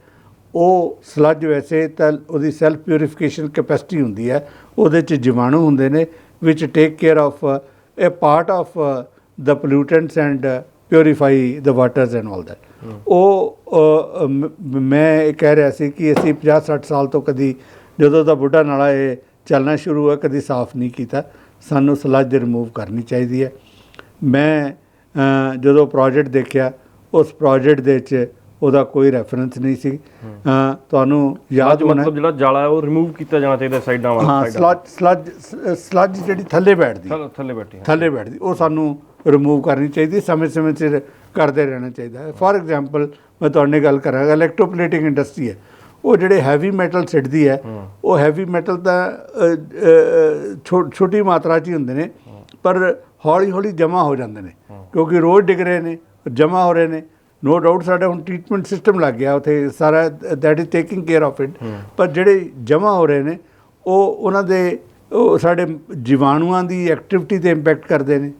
ਉਹ ਸਲੱਜ ਵੈਸੇ ਤਾਂ ਉਹਦੀ ਸੈਲਫ ਪਿਊਰੀਫਿਕੇਸ਼ਨ ਕੈਪੈਸਿਟੀ ਹੁੰਦੀ ਹੈ ਉਹਦੇ ਚ ਜੀਵਾਣੂ ਹੁੰਦੇ ਨੇ ਵਿਚ take care of a part of the pollutants and purify the waters and all that ਉਹ ਮੈਂ ਇਹ ਕਹਿ ਰਿਹਾ ਸੀ ਕਿ ਅਸੀਂ 50 60 ਸਾਲ ਤੋਂ ਕਦੀ ਜਦੋਂ ਦਾ ਬੁੱਢਾ ਨਾਲਾ ਇਹ ਚੱਲਣਾ ਸ਼ੁਰੂ ਹੋਇਆ ਕਦੀ ਸਾਫ਼ ਨਹੀਂ ਕੀਤਾ ਸਾਨੂੰ ਸਲੱਜ ਰਿਮੂਵ ਕਰਨੀ ਚਾਹੀਦੀ ਹੈ। ਮੈਂ ਜਦੋਂ ਪ੍ਰੋਜੈਕਟ ਦੇਖਿਆ ਉਸ ਪ੍ਰੋਜੈਕਟ ਦੇ ਵਿੱਚ ਉਹਦਾ ਕੋਈ ਰੈਫਰੈਂਸ ਨਹੀਂ ਸੀ। ਤੁਹਾਨੂੰ ਯਾਦ ਹੋਣਾ ਮਤਲਬ ਜਿਹੜਾ ਜਾਲਾ ਹੈ ਉਹ ਰਿਮੂਵ ਕੀਤਾ ਜਾਣਾ ਚਾਹੀਦਾ ਸਾਈਡਾਂ ਵਾਲਾ ਹਾਂ ਸਲੱਜ ਸਲੱਜ ਸਲੱਜ ਜਿਹੜੀ ਥੱਲੇ ਬੈਠਦੀ। ਥੱਲੇ ਬੈਠੀ ਥੱਲੇ ਬੈਠਦੀ। ਉਹ ਸਾਨੂੰ ਰਿਮੂਵ ਕਰਨੀ ਚਾਹੀਦੀ ਸਮੇਂ ਸਮੇਂ ਸਿਰ ਕਰਦੇ ਰਹਿਣਾ ਚਾਹੀਦਾ ਫੋਰ ਐਗਜ਼ਾਮਪਲ ਮੈਂ ਤੁਹਾਡੇ ਨਾਲ ਗੱਲ ਕਰਾਂਗਾ ਇਲੈਕਟ੍ਰੋਪਲੇਟਿੰਗ ਇੰਡਸਟਰੀ ਹੈ। ਉਹ ਜਿਹੜੇ ਹੈਵੀ ਮੈਟਲ ਸਿੱਟਦੀ ਹੈ ਉਹ ਹੈਵੀ ਮੈਟਲ ਤਾਂ ਛੋਟੀ ਮਾਤਰਾ 'ਚ ਹੀ ਹੁੰਦੇ ਨੇ। ਪਰ ਹੌਲੀ ਹੌਲੀ ਜਮ੍ਹਾਂ ਹੋ ਜਾਂਦੇ ਨੇ। ਕਿਉਂਕਿ ਰੋਜ਼ ਡਿੱਗ ਰਹੇ ਨੇ ਜਮ੍ਹਾਂ ਹੋ ਰਹੇ ਨੇ। ਨੋ ਡਾਊਟ ਸਾਡਾ ਹੁਣ ਟ੍ਰੀਟਮੈਂਟ ਸਿਸਟਮ ਲੱਗ ਗਿਆ ਉੱਥੇ ਸਾਰਾ that is taking care of it ਪਰ ਜਿਹੜੇ ਜਮ੍ਹਾਂ ਹੋ ਰਹੇ ਨੇ ਉਹ ਉਹਨਾਂ ਦੇ ਉਹ ਸਾਡੇ ਜੀਵਾਣੂਆਂ ਦੀ ਐਕਟੀਵਿਟੀ ਤੇ ਇੰਪੈਕਟ ਕਰਦੇ ਨੇ।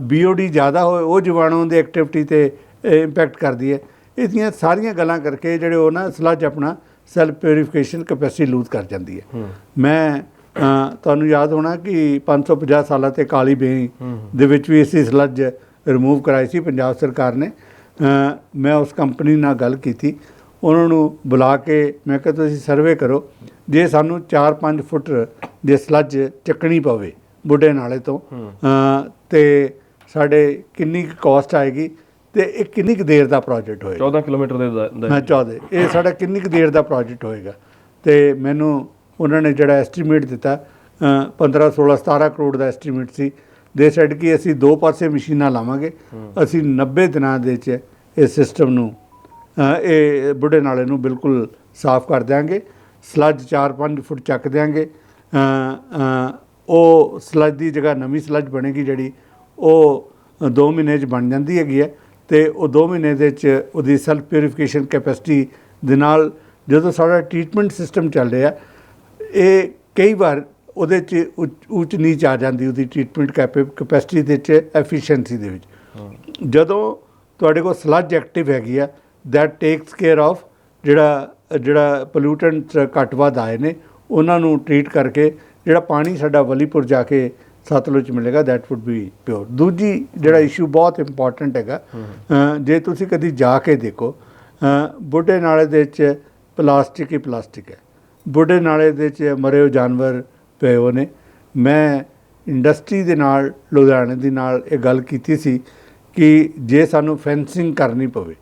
ਬੀਓਡੀ ਜ਼ਿਆਦਾ ਹੋਏ ਉਹ ਜੀਵਾਣੂਆਂ ਦੀ ਐਕਟੀਵਿਟੀ ਤੇ ਇੰਪੈਕਟ ਕਰਦੀ ਹੈ। ਇਹਦੀਆਂ ਸਾਰੀਆਂ ਗੱਲਾਂ ਕਰਕੇ ਜਿਹੜੇ ਉਹ ਨਾ ਸਲੱਜ ਆਪਣਾ ਸੈਲਫ ਪਿਊਰੀਫਿਕੇਸ਼ਨ ਕੈਪੈਸਿਟੀ ਲੂਜ਼ ਕਰ ਜਾਂਦੀ ਹੈ। ਮੈਂ ਤੁਹਾਨੂੰ ਯਾਦ ਹੋਣਾ ਕਿ 550 ਸਾਲਾਂ ਤੇ ਕਾਲੀ ਬੇਈ ਦੇ ਵਿੱਚ ਵੀ ਅਸੀਂ ਸਲੱਜ ਰਿਮੂਵ ਕਰਾਈ ਸੀ ਪੰਜਾਬ ਸਰਕਾਰ ਨੇ। ਮੈਂ ਉਸ ਕੰਪਨੀ ਨਾਲ ਗੱਲ ਕੀਤੀ। ਉਹਨਾਂ ਨੂੰ ਬੁਲਾ ਕੇ ਮੈਂ ਕਿਹਾ ਤੁਸੀਂ ਸਰਵੇ ਕਰੋ। ਜੇ ਸਾਨੂੰ 4-5 ਫੁੱਟ ਦੇ ਸਲੱਜ ਚੱਕਣੀ ਪਵੇ ਬੁੱਢੇ ਨਾਲੇ ਤੋਂ ਤੇ ਸਾਡੇ ਕਿੰਨੀ ਕਾਸਟ ਆਏਗੀ ਤੇ ਇਹ ਕਿੰਨੀ ਕੁ ਦੇਰ ਦਾ ਪ੍ਰੋਜੈਕਟ ਹੋਏਗਾ? 14 ਕਿਲੋਮੀਟਰ ਦੇ ਮੈਂ ਚਾਹਦੇ ਇਹ ਸਾਡਾ ਕਿੰਨੀ ਕੁ ਦੇਰ ਦਾ ਪ੍ਰੋਜੈਕਟ ਹੋਏਗਾ? ਤੇ ਮੈਨੂੰ ਉਹਨਾਂ ਨੇ ਜਿਹੜਾ ਐਸਟੀਮੇਟ ਦਿੱਤਾ ਅ, 15 16 17 ਕਰੋੜ ਦਾ ਐਸਟੀਮੇਟ ਸੀ। ਦੇ ਸੈਡ ਕਿ ਅਸੀਂ ਦੋ ਪਾਸੇ ਮਸ਼ੀਨਾਂ ਲਾਵਾਂਗੇ। ਅਸੀਂ 90 ਦਿਨਾਂ ਦੇ ਵਿੱਚ ਇਹ ਸਿਸਟਮ ਨੂੰ ਇਹ ਬੁੱਢੇ ਨਾਲੇ ਨੂੰ ਬਿਲਕੁਲ ਸਾਫ਼ ਕਰ ਦਿਆਂਗੇ। ਸਲੱਜ 4-5 ਫੁੱਟ ਚੱਕ ਦਿਆਂਗੇ। ਉਹ ਸਲੱਜ ਦੀ ਜਗ੍ਹਾ ਨਵੀਂ ਸਲੱਜ ਬਣੇਗੀ ਜਿਹੜੀ ਉਹ 2 ਮਹੀਨੇ 'ਚ ਬਣ ਜਾਂਦੀ ਹੈਗੀ ਹੈ। ਤੇ ਉਹ 2 ਮਹੀਨੇ ਦੇ ਵਿੱਚ ਉਹਦੀ ਸੈਲਫ ਪਿਊਰੀਫਿਕੇਸ਼ਨ ਕੈਪੈਸਿਟੀ ਦੇ ਨਾਲ ਜਦੋਂ ਸਾਡਾ ਟ੍ਰੀਟਮੈਂਟ ਸਿਸਟਮ ਚੱਲ ਰਿਹਾ ਇਹ ਕਈ ਵਾਰ ਉਹਦੇ ਚ ਉੱਚ- ਨੀਚ ਆ ਜਾਂਦੀ ਉਹਦੀ ਟ੍ਰੀਟਮੈਂਟ ਕੈਪੈਸਿਟੀ ਦੇ ਚ ਐਫੀਸ਼ੀਐਂਸੀ ਦੇ ਵਿੱਚ। ਜਦੋਂ ਤੁਹਾਡੇ ਕੋਲ ਸਲੱਜ ਐਕਟਿਵ ਹੈਗੀ ਆ that ਟੇਕਸ ਕੇਅਰ ਆਫ ਜਿਹੜਾ ਜਿਹੜਾ ਪੋਲੂਟੈਂਟ ਘੱਟ ਵੱਧ ਆਏ ਨੇ ਉਹਨਾਂ ਨੂੰ ਟ੍ਰੀਟ ਕਰਕੇ ਜਿਹੜਾ ਪਾਣੀ ਸਾਡਾ ਵਲੀਪੁਰ ਜਾ ਕੇ ਸਤਲੁਜ ਮਿਲੇਗਾ that would be ਪਿਓਰ ਦੂਜੀ ਜਿਹੜਾ ਇਸ਼ੂ ਬਹੁਤ ਇੰਪੋਰਟੈਂਟ ਹੈਗਾ ਜੇ ਤੁਸੀਂ ਕਦੀ ਜਾ ਕੇ ਦੇਖੋ ਬੁੱਢੇ ਨਾਲੇ ਦੇ ਵਿੱਚ ਪਲਾਸਟਿਕ ਹੀ ਪਲਾਸਟਿਕ ਹੈ। ਬੁੱਢੇ ਨਾਲੇ ਦੇ ਵਿੱਚ ਮਰੇ ਹੋਏ ਜਾਨਵਰ ਪਏ ਹੋਏ ਨੇ। ਮੈਂ ਇੰਡਸਟਰੀ ਦੇ ਨਾਲ ਲੁਧਿਆਣੇ ਦੇ ਨਾਲ ਇਹ ਗੱਲ ਕੀਤੀ ਸੀ ਕਿ ਜੇ ਸਾਨੂੰ ਫੈਂਸਿੰਗ ਕਰਨੀ ਪਵੇ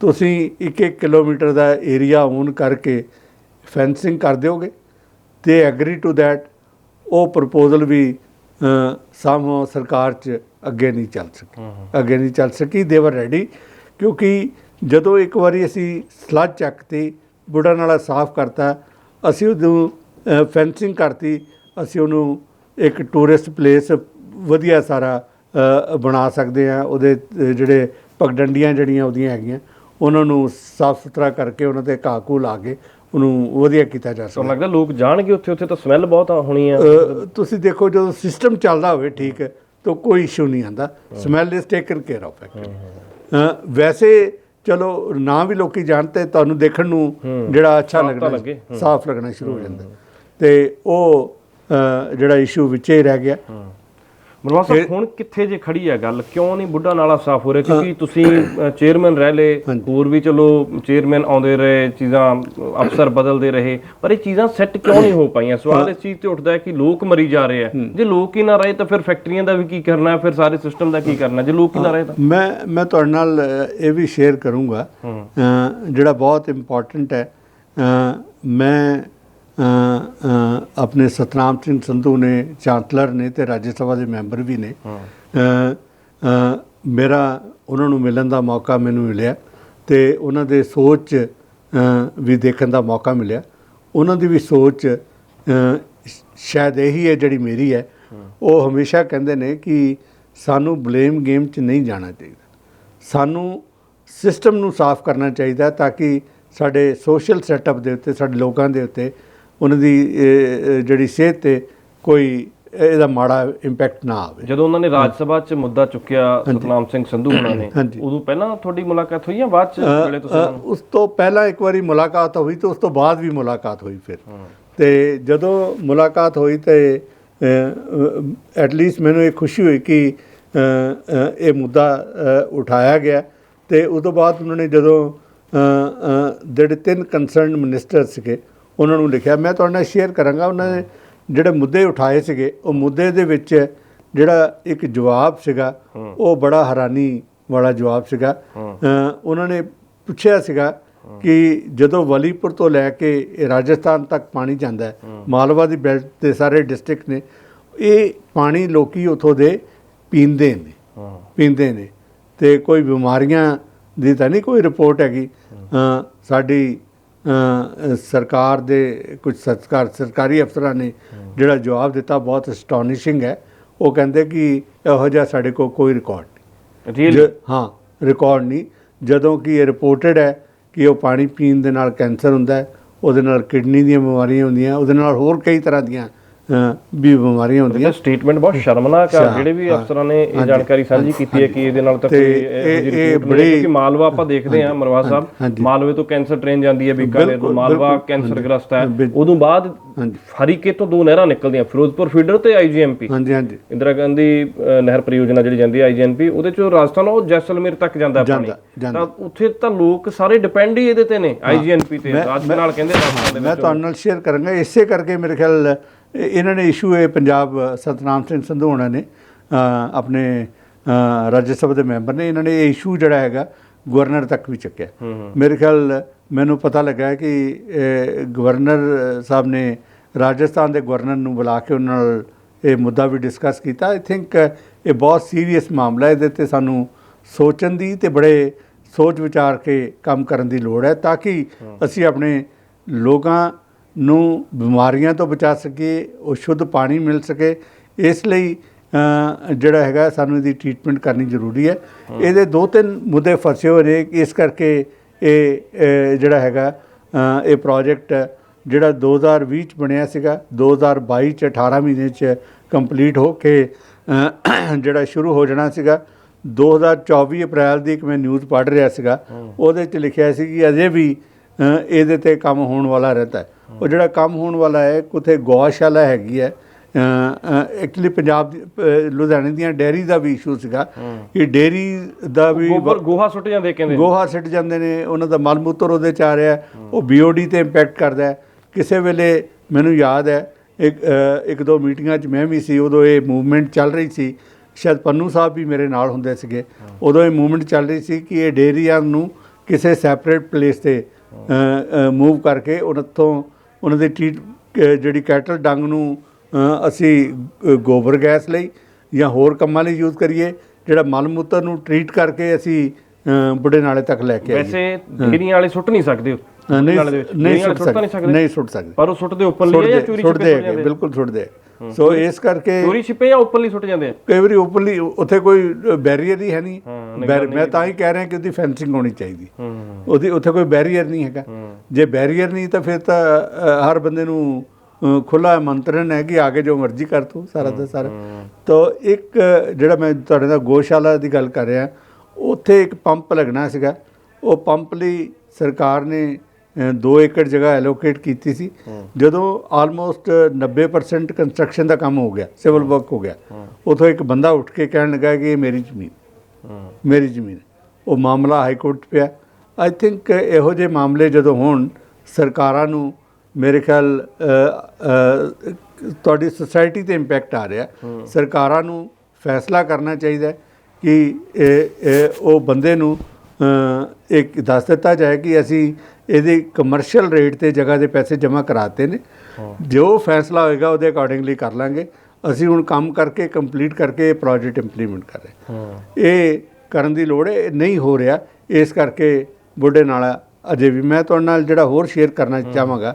ਤੁਸੀਂ 1-1 ਕਿਲੋਮੀਟਰ ਦਾ ਏਰੀਆ ਓਨ ਕਰਕੇ ਫੈਂਸਿੰਗ ਕਰ ਦਿਓਗੇ। ਤੇ ਐਗਰੀ ਟੂ ਥੈਟ ਉਹ ਪ੍ਰਪੋਜ਼ਲ ਵੀ ਸਾਹਮਣੇ ਸਰਕਾਰ 'ਚ ਅੱਗੇ ਨਹੀਂ ਚੱਲ ਸਕੀ। ਅੱਗੇ ਨਹੀਂ ਚੱਲ ਸਕੀ। ਦੇ ਵਰ ਰੈਡੀ ਕਿਉਂਕਿ ਜਦੋਂ ਇੱਕ ਵਾਰੀ ਅਸੀਂ ਸਲੱਜ ਚੱਕ ਤੇ ਬੁੜਾ ਨਾਲਾ ਸਾਫ਼ ਕਰਤਾ ਅਸੀਂ ਉਹਨੂੰ ਫੈਂਸਿੰਗ ਕਰਤੀ ਅਸੀਂ ਉਹਨੂੰ ਇੱਕ ਟੂਰਿਸਟ ਪਲੇਸ ਵਧੀਆ ਸਾਰਾ ਬਣਾ ਸਕਦੇ ਆ ਉਹਦੇ ਜਿਹੜੇ ਪਗਡੰਡੀਆਂ ਜਿਹੜੀਆਂ ਉਹਦੀਆਂ ਹੈਗੀਆਂ ਉਹਨਾਂ ਨੂੰ ਸਾਫ਼ ਸੁਥਰਾ ਕਰਕੇ ਉਹਨਾਂ ਤੇ ਘੂਹ ਲਾ ਕੇ ਉਹਨੂੰ ਵਧੀਆ ਕੀਤਾ ਜਾ ਸਕਦਾ ਲੱਗਦਾ ਲੋਕ ਜਾਣਗੇ ਉੱਥੇ ਉੱਥੇ ਤਾਂ ਸਮੈਲ ਬਹੁਤ ਆ ਹੋਣੀ ਆ? ਤੁਸੀਂ ਦੇਖੋ ਜਦੋਂ ਸਿਸਟਮ ਚੱਲਦਾ ਹੋਵੇ ਠੀਕ ਹੈ ਤਾਂ ਕੋਈ ਇਸ਼ੂ ਨਹੀਂ ਆਂਦਾ smell is taken care of actually ਵੈਸੇ ਚਲੋ ਨਾ ਵੀ ਲੋਕੀ ਜਾਣਦੇ ਤੁਹਾਨੂੰ ਦੇਖਣ ਨੂੰ ਜਿਹੜਾ ਅੱਛਾ ਤਾਂ ਲੱਗਣਾ ਲੱਗੇ, ਸਾਫ਼ ਲੱਗਣਾ ਸ਼ੁਰੂ ਹੋ ਜਾਂਦਾ। ਤੇ ਉਹ ਜਿਹੜਾ ਇਸ਼ੂ ਵਿੱਚੇ ਹੀ ਰਹਿ ਗਿਆ। ਮਰਵਾ ਸਾਹਿਬ ਹੁਣ ਕਿੱਥੇ ਜੇ ਖੜੀ ਹੈ ਗੱਲ? ਕਿਉਂ ਨਹੀਂ ਬੁੱਢਾ ਨਾਲਾ ਸਾਫ਼ ਹੋ ਰਿਹਾ? ਕਿਉਂਕਿ ਤੁਸੀਂ ਚੇਅਰਮੈਨ ਰਹਿ ਲਏ। ਹੋਰ ਵੀ ਚਲੋ ਚੇਅਰਮੈਨ ਆਉਂਦੇ ਰਹੇ ਚੀਜ਼ਾਂ ਅਫਸਰ ਬਦਲਦੇ ਰਹੇ। ਪਰ ਇਹ ਚੀਜ਼ਾਂ ਸੈੱਟ ਕਿਉਂ ਨਹੀਂ ਹੋ ਪਾਈਆਂ? ਸਵਾਲ ਇਸ ਚੀਜ਼ ਤੇ ਉੱਠਦਾ ਹੈ ਕਿ ਲੋਕ ਮਰੀ ਜਾ ਰਹੇ ਆ ਜੇ ਲੋਕ ਹੀ ਨਾ ਰਹੇ ਤਾਂ ਫਿਰ ਫੈਕਟਰੀਆਂ ਦਾ ਵੀ ਕੀ ਕਰਨਾ ਹੈ? ਫਿਰ ਸਾਰੇ ਸਿਸਟਮ ਦਾ ਕੀ ਕਰਨਾ ਜੇ ਲੋਕ ਹੀ ਨਾ ਰਹੇ ਤਾਂ? ਮੈਂ ਮੈਂ ਤੁਹਾਡੇ ਨਾਲ ਇਹ ਵੀ ਸ਼ੇਅਰ ਕਰੂੰਗਾ। ਜਿਹੜਾ ਬਹੁਤ ਇੰਪੋਰਟੈਂਟ ਹੈ। ਮੈਂ ਆਪਣੇ ਸਤਨਾਮ ਸਿੰਘ ਸੰਧੂ ਨੇ ਚਾਂਸਲਰ ਨੇ ਤੇ ਰਾਜ ਸਭਾ ਦੇ ਮੈਂਬਰ ਵੀ ਨੇ। ਮੇਰਾ ਉਹਨਾਂ ਨੂੰ ਮਿਲਣ ਦਾ ਮੌਕਾ ਮੈਨੂੰ ਮਿਲਿਆ ਤੇ ਉਹਨਾਂ ਦੇ ਸੋਚ ਵੀ ਦੇਖਣ ਦਾ ਮੌਕਾ ਮਿਲਿਆ। ਉਹਨਾਂ ਦੀ ਵੀ ਸੋਚ ਸ਼ਾਇਦ ਇਹੀ ਹੈ ਜਿਹੜੀ ਮੇਰੀ ਹੈ। ਉਹ ਹਮੇਸ਼ਾ ਕਹਿੰਦੇ ਨੇ ਕਿ ਸਾਨੂੰ ਬਲੇਮ ਗੇਮ 'ਚ ਨਹੀਂ ਜਾਣਾ ਚਾਹੀਦਾ। ਸਾਨੂੰ ਸਿਸਟਮ ਨੂੰ ਸਾਫ਼ ਕਰਨਾ ਚਾਹੀਦਾ ਤਾਂ ਕਿ ਸਾਡੇ ਸੋਸ਼ਲ ਸੈਟਅਪ ਦੇ ਉੱਤੇ ਸਾਡੇ ਲੋਕਾਂ ਦੇ ਉੱਤੇ ਉਹਨਾਂ ਦੀ ਜਿਹੜੀ ਸਿਹਤ ਤੇ ਕੋਈ ਇਹਦਾ ਮਾੜਾ ਇੰਪੈਕਟ ਨਾ ਆਵੇ। ਜਦੋਂ ਉਹਨਾਂ ਨੇ ਰਾਜ ਸਭਾ 'ਚ ਮੁੱਦਾ ਚੁੱਕਿਆ ਸਤਨਾਮ ਸਿੰਘ ਸੰਧੂ ਉਹਨਾਂ ਨੇ। ਉਦੋਂ ਪਹਿਲਾਂ ਤੁਹਾਡੀ ਮੁਲਾਕਾਤ ਹੋਈ ਜਾਂ ਬਾਅਦ 'ਚ ਵੇਲੇ ਤੁਸੀਂ ਉਸ ਤੋਂ ਪਹਿਲਾਂ ਇੱਕ ਵਾਰੀ ਮੁਲਾਕਾਤ ਹੋਈ ਤੇ ਉਸ ਤੋਂ ਬਾਅਦ ਵੀ ਮੁਲਾਕਾਤ ਹੋਈ ਫਿਰ। ਤੇ ਜਦੋਂ ਮੁਲਾਕਾਤ ਹੋਈ ਤੇ ਐਟ ਲੀਸਟ ਮੈਨੂੰ ਇਹ ਖੁਸ਼ੀ ਹੋਈ ਕਿ ਇਹ ਮੁੱਦਾ ਉਠਾਇਆ ਗਿਆ। ਤੇ ਉਸ ਤੋਂ ਬਾਅਦ ਉਹਨਾਂ ਨੇ ਜਦੋਂ ਜਿਹੜੇ ਤਿੰਨ ਕੰਸਰਨ ਮਿਨਿਸਟਰ ਸੀਗੇ ਉਹਨਾਂ ਨੂੰ ਲਿਖਿਆ। ਮੈਂ ਤੁਹਾਡੇ ਨਾਲ ਸ਼ੇਅਰ ਕਰਾਂਗਾ। ਉਹਨਾਂ ਨੇ ਜਿਹੜੇ ਮੁੱਦੇ ਉਠਾਏ ਸੀਗੇ ਉਹ ਮੁੱਦੇ ਦੇ ਵਿੱਚ ਜਿਹੜਾ ਇੱਕ ਜਵਾਬ ਸੀਗਾ ਉਹ ਬੜਾ ਹੈਰਾਨੀ ਵਾਲਾ ਜਵਾਬ ਸੀਗਾ। ਉਹਨਾਂ ਨੇ ਪੁੱਛਿਆ ਸੀਗਾ ਕਿ ਜਦੋਂ ਵਲੀਪੁਰ ਤੋਂ ਲੈ ਕੇ ਰਾਜਸਥਾਨ ਤੱਕ ਪਾਣੀ ਜਾਂਦਾ ਹੈ ਮਾਲਵਾ ਦੀ ਬੈਲਟ ਦੇ ਸਾਰੇ ਡਿਸਟ੍ਰਿਕਟ ਨੇ ਇਹ ਪਾਣੀ ਲੋਕੀ ਉਥੋਂ ਦੇ ਪੀਂਦੇ ਨੇ ਪੀਂਦੇ ਨੇ। ਤੇ ਕੋਈ ਬਿਮਾਰੀਆਂ ਦੀ ਤਾਂ ਨਹੀਂ ਕੋਈ ਰਿਪੋਰਟ ਹੈਗੀ। ਸਾਡੀ ਸਰਕਾਰ ਦੇ ਕੁਝ ਸਰਕਾਰ ਸਰਕਾਰੀ ਅਫਸਰਾਂ ਨੇ ਜਿਹੜਾ ਜਵਾਬ ਦਿੱਤਾ ਬਹੁਤ ਅਸਟੋਨਿਸ਼ਿੰਗ ਹੈ। ਉਹ ਕਹਿੰਦੇ ਕਿ ਇਹੋ ਜਿਹਾ ਸਾਡੇ ਕੋਲ ਕੋਈ ਰਿਕਾਰਡ ਨਹੀਂ। ਰੀਅਲ ਹਾਂ ਰਿਕਾਰਡ ਨਹੀਂ। ਜਦੋਂ ਕਿ ਇਹ ਰਿਪੋਰਟਡ ਹੈ ਕਿ ਉਹ ਪਾਣੀ ਪੀਣ ਦੇ ਨਾਲ ਕੈਂਸਰ ਹੁੰਦਾ ਹੈ ਉਹਦੇ ਨਾਲ ਕਿਡਨੀ ਦੀਆਂ ਬਿਮਾਰੀਆਂ ਹੁੰਦੀਆਂ ਉਹਦੇ ਨਾਲ ਹੋਰ ਕਈ ਤਰ੍ਹਾਂ ਦੀਆਂ ਵੀ ਬਿਮਾਰੀਆਂ ਹੁੰਦੀਆਂ। ਸਟੇਟਮੈਂਟ ਬਹੁਤ ਸ਼ਰਮਨਾਕ ਆ। ਜਿਹੜੇ ਵੀ ਅਫਸਰਾਂ ਨੇ ਇਹ ਜਾਣਕਾਰੀ ਸਾਂਝੀ ਕੀਤੀ ਹੈ ਕਿ ਇਹਦੇ ਨਾਲ ਤਾਂ ਕੋਈ ਇਹ- ਬੜੀ- ਕਿਉਂਕਿ ਮਾਲਵਾ ਆਪਾਂ ਦੇਖਦੇ ਹਾਂ ਮਰਵਾ ਸਾਹਿਬ। ਮਾਲਵੇ ਤੋਂ ਕੈਂਸਰ ਟ੍ਰੇਨ ਜਾਂਦੀ ਹੈ ਬੀਕਾਨੇਰ ਨੂੰ ਮਾਲਵਾ ਕੈਂਸਰ ਗ੍ਰਸਤ ਹੈ। ਉਦੋਂ ਬਾਅਦ ਹਰੀਕੇ ਤੋਂ ਦੋ ਨਹਿਰਾਂ ਨਿਕਲਦੀਆਂ ਫਿਰੋਜ਼ਪੁਰ ਫੀਡਰ ਤੇ ਆਈਜੀਐਮਪੀ ਹਾਂਜੀ ਹਾਂਜੀ। ਇੰਦਰਾ ਗਾਂਧੀ ਨਹਿਰ ਪਰਿਯੋਜਨਾ ਜਿਹੜੀ ਜਾਂਦੀ ਹੈ ਆਈਜੀਐਨਪੀ ਉਹਦੇ ਚੋਂ ਰਾਜਸਥਾਨ ਉਹ ਜੈਸਲਮੇਰ ਤੱਕ ਜਾਂਦਾ ਪਾਣੀ। ਤਾਂ ਉੱਥੇ ਤਾਂ ਲੋਕ ਸਾਰੇ ਡਿਪੈਂਡ ਹੀ ਇਹਦੇ ਤੇ ਨੇ ਆਈਜੀਐਨਪੀ ਤੇ। ਰਾਜ ਦੇ ਨਾਲ ਕਹਿੰਦੇ ਰਾਜਸਥਾਨ ਮੈਂ ਨਾਲ ਸ਼ੇਅਰ ਕਰਾਂਗਾ। ਇਸੇ ਕਰਕੇ ਮੇਰੇ ਖਿਆਲ ਇਹਨਾਂ ਨੇ ਇਸ਼ੂ ਇਹ ਪੰਜਾਬ ਸਤਨਾਮ ਸਿੰਘ ਸੰਧੂ ਹੋਣਾ ਨੇ ਆਪਣੇ ਰਾਜ ਸਭਾ ਦੇ ਮੈਂਬਰ ਨੇ ਇਹਨਾਂ ਨੇ ਇਹ ਇਸ਼ੂ ਜਿਹੜਾ ਹੈਗਾ ਗਵਰਨਰ ਤੱਕ ਵੀ ਚੱਕਿਆ। ਹੂੰ ਹੂੰ। ਮੇਰੇ ਖਿਆਲ ਮੈਨੂੰ ਪਤਾ ਲੱਗਾ ਹੈ ਕਿ ਗਵਰਨਰ ਸਾਹਿਬ ਨੇ ਰਾਜਸਥਾਨ ਦੇ ਗਵਰਨਰ ਨੂੰ ਬੁਲਾ ਕੇ ਉਹਨਾਂ ਨਾਲ ਇਹ ਮੁੱਦਾ ਵੀ ਡਿਸਕਸ ਕੀਤਾ। ਆਈ ਥਿੰਕ ਇਹ ਬਹੁਤ ਸੀਰੀਅਸ ਮਾਮਲਾ ਹੈ ਇਹਦੇ ਤੇ ਸਾਨੂੰ ਸੋਚਣ ਦੀ ਤੇ ਬੜੇ ਸੋਚ ਵਿਚਾਰ ਕੇ ਕੰਮ ਕਰਨ ਦੀ ਲੋੜ ਹੈ ਤਾਂ ਕਿ ਅਸੀਂ ਆਪਣੇ ਲੋਕਾਂ ਨੂੰ ਬਿਮਾਰੀਆਂ ਤੋਂ ਬਚਾ ਸਕੀਏ ਉਹ ਸ਼ੁੱਧ ਪਾਣੀ ਮਿਲ ਸਕੇ ਇਸ ਲਈ ਜਿਹੜਾ ਹੈਗਾ ਸਾਨੂੰ ਇਹਦੀ ਟ੍ਰੀਟਮੈਂਟ ਕਰਨੀ ਜ਼ਰੂਰੀ ਹੈ। ਇਹਦੇ ਦੋ ਤਿੰਨ ਮੁੱਦੇ ਫਸੇ ਹੋਏ ਨੇ ਇਸ ਕਰਕੇ ਇਹ ਜਿਹੜਾ ਹੈਗਾ ਇਹ ਪ੍ਰੋਜੈਕਟ ਜਿਹੜਾ 2020 ਚ ਬਣਿਆ ਸੀਗਾ 2022 ਚ 18 ਮਹੀਨੇ ਚ ਕੰਪਲੀਟ ਹੋ ਕੇ ਜਿਹੜਾ ਸ਼ੁਰੂ ਹੋ ਜਾਣਾ ਸੀਗਾ। 2024 ਅਪ੍ਰੈਲ ਦੀ ਇੱਕ ਮੈਂ ਨਿਊਜ਼ ਪੜ੍ਹ ਰਿਹਾ ਸੀਗਾ ਉਹਦੇ ਚ ਲਿਖਿਆ ਸੀ ਕਿ ਅਜੇ ਵੀ ਇਹਦੇ ਤੇ ਕੰਮ ਹੋਣ ਵਾਲਾ ਰਹਿੰਦਾ ਹੈ। ਉਹ ਜਿਹੜਾ ਕੰਮ ਹੋਣ ਵਾਲਾ ਹੈ ਕੁਥੇ ਗੌਸ਼ਾਲਾ ਹੈਗੀ ਹੈ। ਐਕਚੁਅਲੀ ਪੰਜਾਬ ਦੀ ਲੁਧਿਆਣੇ ਦੀਆਂ ਡੇਅਰੀ ਦਾ ਵੀ ਇਸ਼ੂ ਸੀਗਾ ਕਿ ਡੇਅਰੀ ਦਾ ਵੀ ਗੋਹਾ ਸੁੱਟ ਜਾਂਦੇ ਕਹਿੰਦੇ। ਗੋਹਾ ਸਿੱਟ ਜਾਂਦੇ ਨੇ ਉਹਨਾਂ ਦਾ ਮਲ ਮੂਤਰ ਉਹਦੇ ਚ ਆ ਰਿਹਾ ਉਹ ਬੀਓਡੀ ਤੇ ਇੰਪੈਕਟ ਕਰਦਾ ਹੈ। ਕਿਸੇ ਵੇਲੇ ਮੈਨੂੰ ਯਾਦ ਹੈ ਇੱਕ ਇੱਕ ਦੋ ਮੀਟਿੰਗਾਂ 'ਚ ਮੈਂ ਵੀ ਸੀ ਉਦੋਂ ਇਹ ਮੂਵਮੈਂਟ ਚੱਲ ਰਹੀ ਸੀ। ਸ਼ਾਇਦ ਪੰਨੂ ਸਾਹਿਬ ਵੀ ਮੇਰੇ ਨਾਲ ਹੁੰਦੇ ਸੀਗੇ। ਉਦੋਂ ਇਹ ਮੂਵਮੈਂਟ ਚੱਲ ਰਹੀ ਸੀ ਕਿ ਇਹ ਡੇਅਰੀਆਂ ਨੂੰ ਕਿਸੇ ਸੈਪਰੇਟ ਪਲੇਸ ਤੇ ਮੂਵ ਕਰਕੇ ਉਹਨਾਂ ਤੋਂ ਉਹਨਾਂ ਦੇ ਟ੍ਰੀਟ ਜਿਹੜੀ ਕੈਟਲ ਡੰਗ ਨੂੰ ਅਸੀਂ ਗੋਬਰ ਗੈਸ ਲਈ ਜਾਂ ਹੋਰ ਕੰਮਾਂ ਲਈ ਯੂਜ਼ ਕਰੀਏ ਜਿਹੜਾ ਮਲ ਮੂਤਰ ਨੂੰ ਟ੍ਰੀਟ ਕਰਕੇ ਅਸੀਂ ਬੁੱਢੇ ਨਾਲੇ ਤੱਕ ਲੈ ਕੇ ਆਈਏ। ਵੈਸੇ ਡੇਰੀਆਂ ਵਾਲੇ ਸੁੱਟ ਨਹੀਂ ਸਕਦੇ ਨਹੀਂ ਸੁੱਟ ਸਕਦੇ। ਨਹੀਂ ਸੁੱਟ ਸਕਦੇ। ਪਰ ਉਹ ਸੁੱਟਦੇ ਉੱਪਰ ਲਈ ਜਾਂ ਚੋਰੀ ਸੁੱਟਦੇ ਛਿਪੇ ਸੁੱਟ ਹੈਗੇ ਜਾਂਦੇ ਬਿਲਕੁਲ ਸੁੱਟਦੇ। ਸੋ ਇਸ ਕਰਕੇ ਚੋਰੀ ਛਿਪੇ ਜਾਂ ਉੱਪਰਲੀ ਸੁੱਟ ਜਾਂਦੇ ਆ? ਕਈ ਵਾਰੀ ਓਪਨਲੀ ਉੱਥੇ ਕੋਈ ਬੈਰੀਅਰ ਹੀ ਹੈ ਨਹੀਂ। ਮੈਂ ਤਾਂ ਹੀ ਕਹਿ ਰਿਹਾ ਕਿ ਉਹਦੀ ਫੈਂਸਿੰਗ ਹੋਣੀ ਚਾਹੀਦੀ। ਉਹਦੀ ਉੱਥੇ ਕੋਈ ਬੈਰੀਅਰ ਨਹੀਂ ਹੈਗਾ। ਜੇ ਬੈਰੀਅਰ ਨਹੀਂ ਤਾਂ ਫਿਰ ਤਾਂ ਹਰ ਬੰਦੇ ਨੂੰ ਖੁੱਲਾ ਮੰਤਰਨ ਹੈ ਕਿ ਆਗੇ ਜੋ ਮਰਜ਼ੀ ਕਰ ਤੂੰ ਸਾਰਾ ਦਾ ਸਾਰਾ। ਤਾਂ ਇੱਕ ਜਿਹੜਾ ਮੈਂ ਤੁਹਾਡੇ ਨਾਲ ਗੋਸ਼ਾਲਾ ਦੀ ਗੱਲ ਕਰ ਰਿਹਾ ਉੱਥੇ ਇੱਕ ਪੰਪ ਲੱਗਣਾ ਸੀਗਾ। ਉਹ ਪੰਪ ਲਈ ਸਰਕਾਰ ਨੇ 2 ਏਕੜ ਜਗ੍ਹਾ ਐਲੋਕੇਟ ਕੀਤੀ ਸੀ। ਜਦੋਂ ਆਲਮੋਸਟ 90% ਕੰਸਟਰਕਸ਼ਨ ਦਾ ਕੰਮ ਹੋ ਗਿਆ ਸਿਵਲ ਵਰਕ ਹੋ ਗਿਆ ਉਥੋਂ ਇੱਕ ਬੰਦਾ ਉੱਠ ਕੇ ਕਹਿਣ ਲੱਗਾ ਕਿ ਇਹ ਮੇਰੀ ਜ਼ਮੀਨ। ਮੇਰੀ ਜ਼ਮੀਨ। ਉਹ ਮਾਮਲਾ ਹਾਈ ਕੋਰਟ ਪਿਆ। ਆਈ ਥਿੰਕ ਇਹੋ ਜਿਹੇ ਮਾਮਲੇ ਜਦੋਂ ਹੋਣ ਸਰਕਾਰਾਂ ਨੂੰ ਮੇਰੇ ਖਿਆਲ ਤੁਹਾਡੀ ਸੁਸਾਇਟੀ ਤੇ ਇੰਪੈਕਟ ਆ ਰਿਹਾ। ਸਰਕਾਰਾਂ ਨੂੰ ਫੈਸਲਾ ਕਰਨਾ ਚਾਹੀਦਾ ਕਿ ਉਹ ਬੰਦੇ ਨੂੰ ਇੱਕ ਦੱਸ ਦਿੱਤਾ ਜਾਏ ਕਿ ਅਸੀਂ ਇਹਦੇ ਕਮਰਸ਼ੀਅਲ ਰੇਟ ਤੇ ਜਗ੍ਹਾ ਦੇ ਪੈਸੇ ਜਮ੍ਹਾਂ ਕਰਾਤੇ ਨੇ। ਜੋ ਫੈਸਲਾ ਹੋਏਗਾ ਉਹਦੇ ਅਕੋਰਡਿੰਗਲੀ ਕਰ ਲਾਂਗੇ। ਅਸੀਂ ਹੁਣ ਕੰਮ ਕਰਕੇ ਕੰਪਲੀਟ ਕਰਕੇ ਇਹ ਪ੍ਰੋਜੈਕਟ ਇੰਪਲੀਮੈਂਟ ਕਰ ਰਹੇ। ਇਹ ਕਰਨ ਦੀ ਲੋੜ ਹੈ ਨਹੀਂ ਹੋ ਰਿਹਾ। ਇਸ ਕਰਕੇ ਬੁੱਢੇ ਨਾਲਾ ਅਜੇ ਵੀ ਮੈਂ ਤੁਹਾਡੇ ਨਾਲ ਜਿਹੜਾ ਹੋਰ ਸ਼ੇਅਰ ਕਰਨਾ ਚਾਹਾਂਗਾ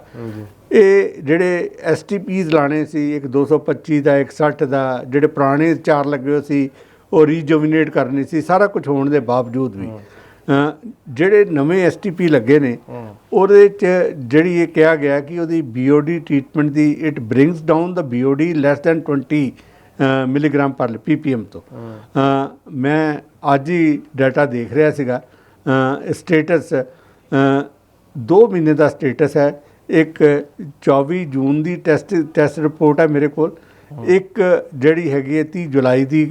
ਇਹ ਜਿਹੜੇ ਐਸਟੀਪੀਜ਼ ਲਾਣੇ ਸੀ ਇੱਕ 225 ਦਾ ਇੱਕ 60 ਦਾ ਜਿਹੜੇ ਪੁਰਾਣੇ ਚਾਰ ਲੱਗੇ ਹੋਏ ਸੀ ਉਹ ਰੀਜੂਵਿਨੇਟ ਕਰਨੇ ਸੀ ਸਾਰਾ ਕੁਝ ਹੋਣ ਦੇ ਬਾਵਜੂਦ ਵੀ। ਜਿਹੜੇ ਨਵੇਂ ਐਸਟੀਪੀ ਲੱਗੇ ਨੇ, ਉਹਦੇ ਚ ਜਿਹੜੀ ਇਹ ਕਿਹਾ ਗਿਆ ਕਿ ਉਹਦੀ BOD treatment the it brings down the BOD less than 20 milligram ਪਰ ਪੀਪੀਐਮ ਤੋਂ। ਮੈਂ ਅੱਜ ਹੀ ਡਾਟਾ ਦੇਖ ਰਿਹਾ ਸੀਗਾ ਸਟੇਟਸ 2 ਮਹੀਨੇ ਦਾ ਸਟੇਟਸ ਹੈ। ਇੱਕ 24 ਜੂਨ ਦੀ ਟੈਸਟ ਟੈਸਟ ਰਿਪੋਰਟ ਹੈ ਮੇਰੇ ਕੋਲ। ਇੱਕ ਜਿਹੜੀ ਹੈਗੀ ਹੈ 30 ਜੁਲਾਈ ਦੀ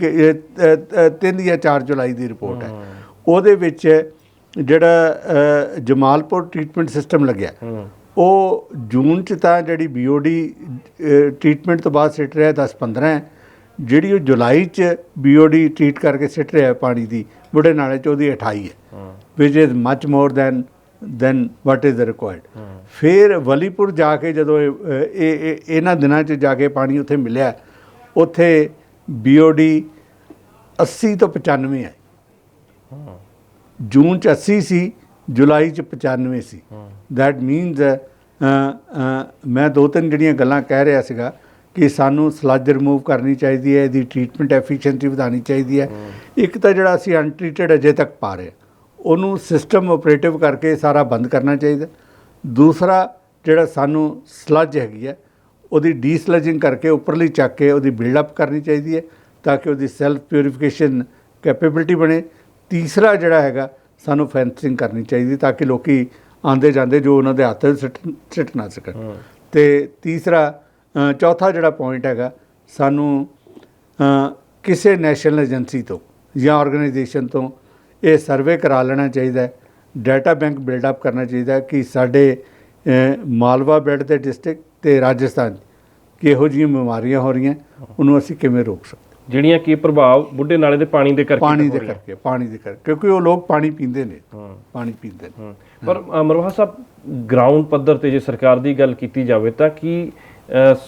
3 ਜਾਂ 4 ਜੁਲਾਈ ਦੀ ਰਿਪੋਰਟ ਹੈ। ਉਹਦੇ ਵਿੱਚ ਜਿਹੜਾ ਜਮਾਲਪੁਰ ਟ੍ਰੀਟਮੈਂਟ ਸਿਸਟਮ ਲੱਗਿਆ। ਉਹ ਜੂਨ ਚ ਤਾਂ ਜਿਹੜੀ ਬੀਓਡੀ ਟ੍ਰੀਟਮੈਂਟ ਤੋਂ ਬਾਅਦ ਸਿੱਟ ਰਿਹਾ 10 15 ਹੈ ਜਿਹੜੀ ਉਹ ਜੁਲਾਈ ਚ ਬੀਓਡੀ ਟ੍ਰੀਟ ਕਰਕੇ ਸਿੱਟ ਰਿਹਾ ਪਾਣੀ ਦੀ ਬੁੱਢੇ ਨਾਲੇ ਚ ਉਹਦੀ 28 ਹੈ। Which is much more than than what is required ਫਿਰ ਵਲੀਪੁਰ ਜਾ ਕੇ ਜਦੋਂ ਇਹ ਇਹ- ਇਹ- ਇਹਨਾਂ ਦਿਨਾਂ 'ਚ ਜਾ ਕੇ ਪਾਣੀ ਉੱਥੇ ਮਿਲਿਆ ਉੱਥੇ ਬੀਓਡੀ 80 ਤੋਂ 95 ਹੈ ਹੂੰ। ਜੂਨ 'ਚ 80 ਸੀ ਜੁਲਾਈ 'ਚ 95 ਸੀ। ਦੈਟ ਮੀਨਸ ਮੈਂ ਦੋ ਤਿੰਨ ਜਿਹੜੀਆਂ ਗੱਲਾਂ ਕਹਿ ਰਿਹਾ ਸੀਗਾ ਕਿ ਸਾਨੂੰ ਸਲੱਜ ਰਿਮੂਵ ਕਰਨੀ ਚਾਹੀਦੀ ਹੈ ਇਹਦੀ ਟ੍ਰੀਟਮੈਂਟ ਐਫੀਸ਼ੀਐਂਸੀ ਵਧਾਉਣੀ ਚਾਹੀਦੀ ਹੈ। ਇੱਕ ਤਾਂ ਜਿਹੜਾ ਅਸੀਂ ਅਨਟ੍ਰੀਟਡ ਅਜੇ ਤੱਕ ਪਾ ਰਹੇ ਹਾਂ, ਉਹਨੂੰ ਸਿਸਟਮ ਆਪਰੇਟਿਵ ਕਰਕੇ ਸਾਰਾ ਬੰਦ ਕਰਨਾ ਚਾਹੀਦਾ। ਦੂਸਰਾ ਜਿਹੜਾ ਸਾਨੂੰ ਸਲੱਜ ਹੈਗੀ ਹੈ ਉਹਦੀ ਡੀਸਲਜਿੰਗ ਕਰਕੇ ਉੱਪਰਲੀ ਚੱਕ ਕੇ ਉਹਦੀ ਬਿਲਡ ਅਪ ਕਰਨੀ ਚਾਹੀਦੀ ਹੈ ਤਾਂ ਕਿ ਉਹਦੀ ਸੈਲਫ ਪਿਊਰੀਫਿਕੇਸ਼ਨ ਕੈਪੇਬਿਲਿਟੀ ਬਣੇ। ਤੀਸਰਾ ਜਿਹੜਾ ਹੈਗਾ ਸਾਨੂੰ ਫੈਂਸਿੰਗ ਕਰਨੀ ਚਾਹੀਦੀ ਤਾਂ ਕਿ ਲੋਕੀ ਆਂਦੇ ਜਾਂਦੇ ਜੋ ਉਹਨਾਂ ਦੇ ਹੱਥ ਸਿੱਟ ਨਾ ਸਕਣ। ਤੇ ਤੀਸਰਾ ਚੌਥਾ ਜਿਹੜਾ ਪੁਆਇੰਟ ਹੈਗਾ ਸਾਨੂੰ ਕਿਸੇ ਨੈਸ਼ਨਲ ਏਜੰਸੀ ਤੋਂ ਜਾਂ ਆਰਗੇਨਾਈਜੇਸ਼ਨ ਤੋਂ ਇਹ ਸਰਵੇ ਕਰਾ ਲੈਣਾ ਚਾਹੀਦਾ ਹੈ। ਡਾਟਾ ਬੈਂਕ ਬਿਲਡ ਅਪ ਕਰਨਾ ਚਾਹੀਦਾ ਕਿ ਸਾਡੇ ਮਾਲਵਾ ਬੈਡ ਦੇ ਡਿਸਟ੍ਰਿਕਟ ਤੇ ਰਾਜਸਥਾਨ ਕਿਹੋ ਜਿਹੀਆਂ ਬਿਮਾਰੀਆਂ ਹੋ ਰਹੀਆਂ ਉਹਨੂੰ ਅਸੀਂ ਕਿਵੇਂ ਰੋਕ ਸਕਦੇ? ਜਿਹੜੀਆਂ ਕੀ ਪ੍ਰਭਾਵ ਬੁੱਢੇ ਨਾਲੇ ਦੇ ਪਾਣੀ ਦੇ ਕਰਕੇ ਪਾਣੀ ਦੇ। ਕਰਕੇ ਪਾਣੀ ਦੇ ਕਰਕੇ ਕਿਉਂਕਿ ਉਹ ਲੋਕ ਪਾਣੀ ਪੀਂਦੇ ਨੇ। ਪਾਣੀ ਪੀਂਦੇ ਨੇ। ਪਰ ਮਰਵਾਹਾ ਸਾਹਿਬ ਗਰਾਊਂਡ ਪੱਧਰ ਤੇ ਜੇ ਸਰਕਾਰ ਦੀ ਗੱਲ ਕੀਤੀ ਜਾਵੇ ਤਾਂ ਕੀ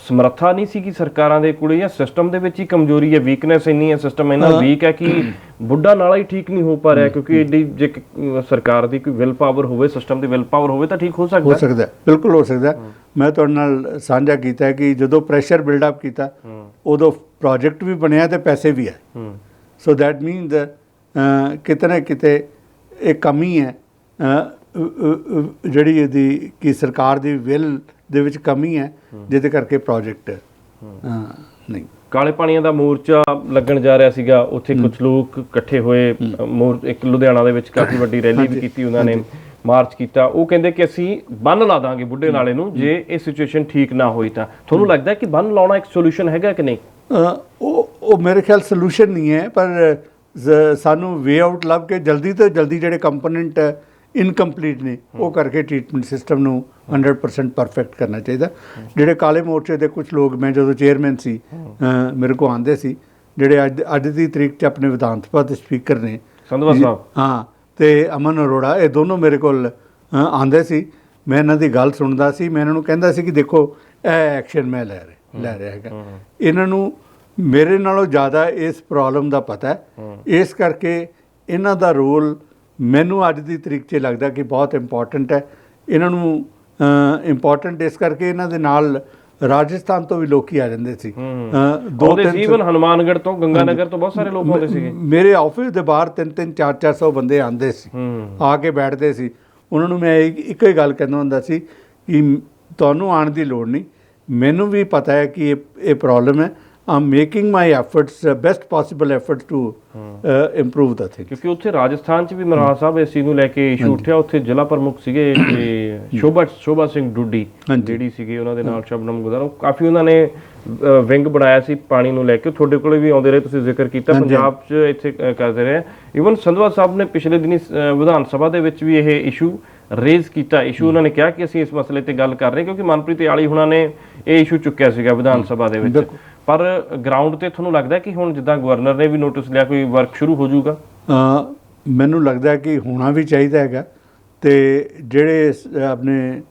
ਸਮਰੱਥਾ ਨਹੀਂ ਸੀ ਕਿ ਸਰਕਾਰਾਂ ਦੇ ਕੋਲੇ ਜਾਂ ਸਿਸਟਮ ਦੇ ਵਿੱਚ ਹੀ ਕਮਜ਼ੋਰੀ ਹੈ ਵੀਕਨੈਸ ਇੰਨੀ ਹੈ ਸਿਸਟਮ ਇੰਨਾ ਵੀਕ ਹੈ ਕਿ ਬੁੱਢਾ ਨਾਲਾ ਹੀ ਠੀਕ ਨਹੀਂ ਹੋ ਪਾ ਰਿਹਾ ਕਿਉਂਕਿ ਏਡੀ ਜੇ ਸਰਕਾਰ ਦੀ ਕੋਈ ਵਿਲ ਪਾਵਰ ਹੋਵੇ ਸਿਸਟਮ ਦੀ ਵਿਲ ਪਾਵਰ ਹੋਵੇ ਤਾਂ ਠੀਕ ਹੋ ਸਕਦਾ। ਹੈ। ਸਕਦਾ ਬਿਲਕੁਲ ਹੋ ਸਕਦਾ। ਮੈਂ ਤੁਹਾਡੇ ਨਾਲ ਸਾਂਝਾ ਕੀਤਾ ਕਿ ਜਦੋਂ ਪ੍ਰੈਸ਼ਰ ਬਿਲਡ ਅਪ ਕੀਤਾ ਉਦੋਂ ਪ੍ਰੋਜੈਕਟ ਵੀ ਬਣਿਆ ਤੇ ਪੈਸੇ ਵੀ ਆਏ ਹੂੰ। ਸੋ ਦੈਟ ਮੀਨਸ ਕਿਤੇ ਨਾ ਕਿਤੇ ਇਹ ਕਮੀ ਹੈ ਜਿਹੜੀ ਇਹਦੀ ਕਿ ਸਰਕਾਰ ਦੀ ਵਿਲ ਦੇ ਵਿੱਚ ਕਮੀ ਹੈ ਜਿਹਦੇ ਕਰਕੇ ਪ੍ਰੋਜੈਕਟ ਨਹੀਂ। ਕਾਲੇ ਪਾਣੀਆਂ ਦਾ ਮੋਰਚਾ ਲੱਗਣ ਜਾ ਰਿਹਾ ਸੀਗਾ ਉੱਥੇ ਕੁਝ ਲੋਕ ਇਕੱਠੇ ਹੋਏ ਮੋਰ ਇੱਕ ਲੁਧਿਆਣਾ ਦੇ ਵਿੱਚ ਕਾਫੀ ਵੱਡੀ ਰੈਲੀ ਵੀ ਕੀਤੀ ਉਹਨਾਂ ਨੇ ਮਾਰਚ ਕੀਤਾ। ਉਹ ਕਹਿੰਦੇ ਕਿ ਅਸੀਂ ਬੰਨ ਲਾ ਦਾਂਗੇ ਬੁੱਢੇ ਨਾਲੇ ਨੂੰ ਜੇ ਇਹ ਸਿਚੁਏਸ਼ਨ ਠੀਕ ਨਾ ਹੋਈ ਤਾਂ। ਤੁਹਾਨੂੰ ਲੱਗਦਾ ਕਿ ਬੰਨ ਲਾਉਣਾ ਇੱਕ ਸੋਲੂਸ਼ਨ ਹੈਗਾ ਕਿ ਨਹੀਂ? ਉਹ ਉਹ ਮੇਰੇ ਖਿਆਲ ਸੋਲੂਸ਼ਨ ਨਹੀਂ ਹੈ ਪਰ ਸਾਨੂੰ ਵੇ ਆਊਟ ਲੱਭ ਕੇ ਜਲਦੀ ਤੋਂ ਜਲਦੀ ਜਿਹੜੇ ਕੰਪੋਨੈਂਟ ਇਨਕੰਪਲੀਟ ਨੇ। ਉਹ ਕਰਕੇ ਟ੍ਰੀਟਮੈਂਟ ਸਿਸਟਮ ਨੂੰ 100% ਪਰਫੈਕਟ ਕਰਨਾ ਚਾਹੀਦਾ। ਜਿਹੜੇ ਕਾਲੇ ਮੋਰਚੇ ਦੇ ਕੁਝ ਲੋਕ ਮੈਂ ਜਦੋਂ ਚੇਅਰਮੈਨ ਸੀ ਮੇਰੇ ਕੋ ਆਂਦੇ ਸੀ ਜਿਹੜੇ ਅੱਜ ਅੱਜ ਦੀ ਤਰੀਕ 'ਚ ਆਪਣੇ ਵਿਧਾਨ ਸਭਾ ਦੇ ਸਪੀਕਰ ਨੇ। ਸੰਧਵਾ ਸਾਹਿਬ। ਹਾਂ ਤੇ ਅਮਨ ਅਰੋੜਾ ਇਹ ਦੋਨੋਂ ਮੇਰੇ ਕੋਲ ਆਂਦੇ ਸੀ। ਮੈਂ ਇਹਨਾਂ ਦੀ ਗੱਲ ਸੁਣਦਾ ਸੀ। ਮੈਂ ਇਹਨਾਂ ਨੂੰ ਕਹਿੰਦਾ ਸੀ ਕਿ ਦੇਖੋ ਇਹ ਐਕਸ਼ਨ ਮੈਂ ਲੈ ਰਿਹਾ ਲੈ ਰਿਹਾ ਹੈਗਾ। ਇਹਨਾਂ ਨੂੰ ਮੇਰੇ ਨਾਲੋਂ ਜ਼ਿਆਦਾ ਇਸ ਪ੍ਰੋਬਲਮ ਦਾ ਪਤਾ ਹੈ। ਇਸ ਕਰਕੇ ਇਹਨਾਂ ਦਾ ਰੋਲ ਮੈਨੂੰ ਅੱਜ ਦੀ ਤਰੀਕ 'ਚ ਲੱਗਦਾ ਕਿ ਬਹੁਤ ਇੰਪੋਰਟੈਂਟ ਹੈ। ਇਹਨਾਂ ਨੂੰ ਇੰਪੋਰਟੈਂਟ ਇਸ ਕਰਕੇ ਇਹਨਾਂ ਦੇ ਨਾਲ ਰਾਜਸਥਾਨ ਤੋਂ ਵੀ ਲੋਕੀ ਆ ਜਾਂਦੇ ਸੀ। ਦੋ ਤਿੰਨ ਜੀਵਨ ਹਨੂਮਾਨਗੜ ਤੋਂ ਗੰਗਾਨਗਰ ਤੋਂ ਬਹੁਤ ਸਾਰੇ ਲੋਕ ਆਉਂਦੇ ਸੀਗੇ। ਮੇਰੇ ਆਫਿਸ ਦੇ ਬਾਹਰ ਤਿੰਨ ਤਿੰਨ ਚਾਰ ਚਾਰ ਸੌ ਬੰਦੇ ਆਂਦੇ ਸੀ। ਆ ਕੇ ਬੈਠਦੇ ਸੀ। ਉਹਨਾਂ ਨੂੰ ਮੈਂ ਇੱਕ ਇੱਕੋ ਹੀ ਗੱਲ ਕਹਿੰਦਾ ਹੁੰਦਾ ਸੀ ਕਿ ਤੁਹਾਨੂੰ ਆਉਣ ਦੀ ਲੋੜ ਨਹੀਂ। ਮੈਨੂੰ ਵੀ ਪਤਾ ਹੈ ਕਿ ਇਹ ਇਹ ਪ੍ਰੋਬਲਮ ਹੈ। I'm making my efforts best possible effort to improve the thing ਕਿਉਂਕਿ ਉੱਥੇ ਰਾਜਸਥਾਨ 'ਚ ਵੀ ਮਰਵਾਹਾ ਸਾਹਿਬ ਇਸ ਚੀਜ਼ ਨੂੰ ਲੈ ਕੇ ਇਸ਼ੂ ਉੱਠਿਆ। ਉੱਥੇ ਜ਼ਿਲ੍ਹਾ ਪ੍ਰਮੁੱਖ ਸੀਗੇ ਤੇ ਸ਼ੋਭਾ ਸ਼ੋਭਾ ਸਿੰਘ ਡੁੱਡੀ। ਜਿਹੜੀ ਸੀਗੇ ਉਹਨਾਂ ਦੇ ਨਾਲ ਸ਼ਬਨਮ ਗੁਜ਼ਾਰ। ਕਾਫੀ ਉਹਨਾਂ ਨੇ ਵਿੰਗ ਬਣਾਇਆ ਸੀ ਪਾਣੀ ਨੂੰ ਲੈ ਕੇ। ਤੁਹਾਡੇ ਕੋਲੇ ਵੀ ਆਉਂਦੇ ਰਹੇ ਤੁਸੀਂ ਜ਼ਿਕਰ ਕੀਤਾ। ਪੰਜਾਬ 'ਚ ਇੱਥੇ ਕਰਦੇ ਰਹੇ। ਇਵਨ ਸੰਧਵਾ ਸਾਹਿਬ ਨੇ ਪਿਛਲੇ ਦਿਨੀ ਵਿਧਾਨ ਸਭਾ ਦੇ ਵਿੱਚ ਵੀ ਇਹ ਇਸ਼ੂ ਰੇਜ਼ ਕੀਤਾ। ਇਸ਼ੂ ਉਹਨਾਂ ਨੇ ਕਿਹਾ ਕਿ ਅਸੀਂ ਇਸ ਮਸਲੇ ਤੇ ਗੱਲ ਕਰ ਰਹੇ ਕਿਉਂਕਿ ਮਨਪ੍ਰੀਤ ਆਲੀ ਹੁਣਾਂ ਨੇ ਇਹ ਇਸ਼ੂ ਚੁੱਕਿਆ ਸੀਗਾ ਵਿਧਾਨ ਸਭਾ ਦੇ ਵਿੱਚ। ਪਰ ਗਰਾਊਂਡ ਤੇ ਤੁਹਾਨੂੰ ਲੱਗਦਾ ਕਿ ਹੁਣ ਜਿੱਦਾਂ ਗਵਰਨਰ ਨੇ ਵੀ ਨੋਟਿਸ ਲਿਆ ਕੋਈ ਵਰਕ ਸ਼ੁਰੂ ਹੋ ਜਾਊਗਾ? ਮੈਨੂੰ ਲੱਗਦਾ ਹੈ ਕਿ ਹੋਣਾ ਵੀ ਚਾਹੀਦਾ ਹੈਗਾ ਤੇ ਜਿਹੜੇ ਆਪਣੇ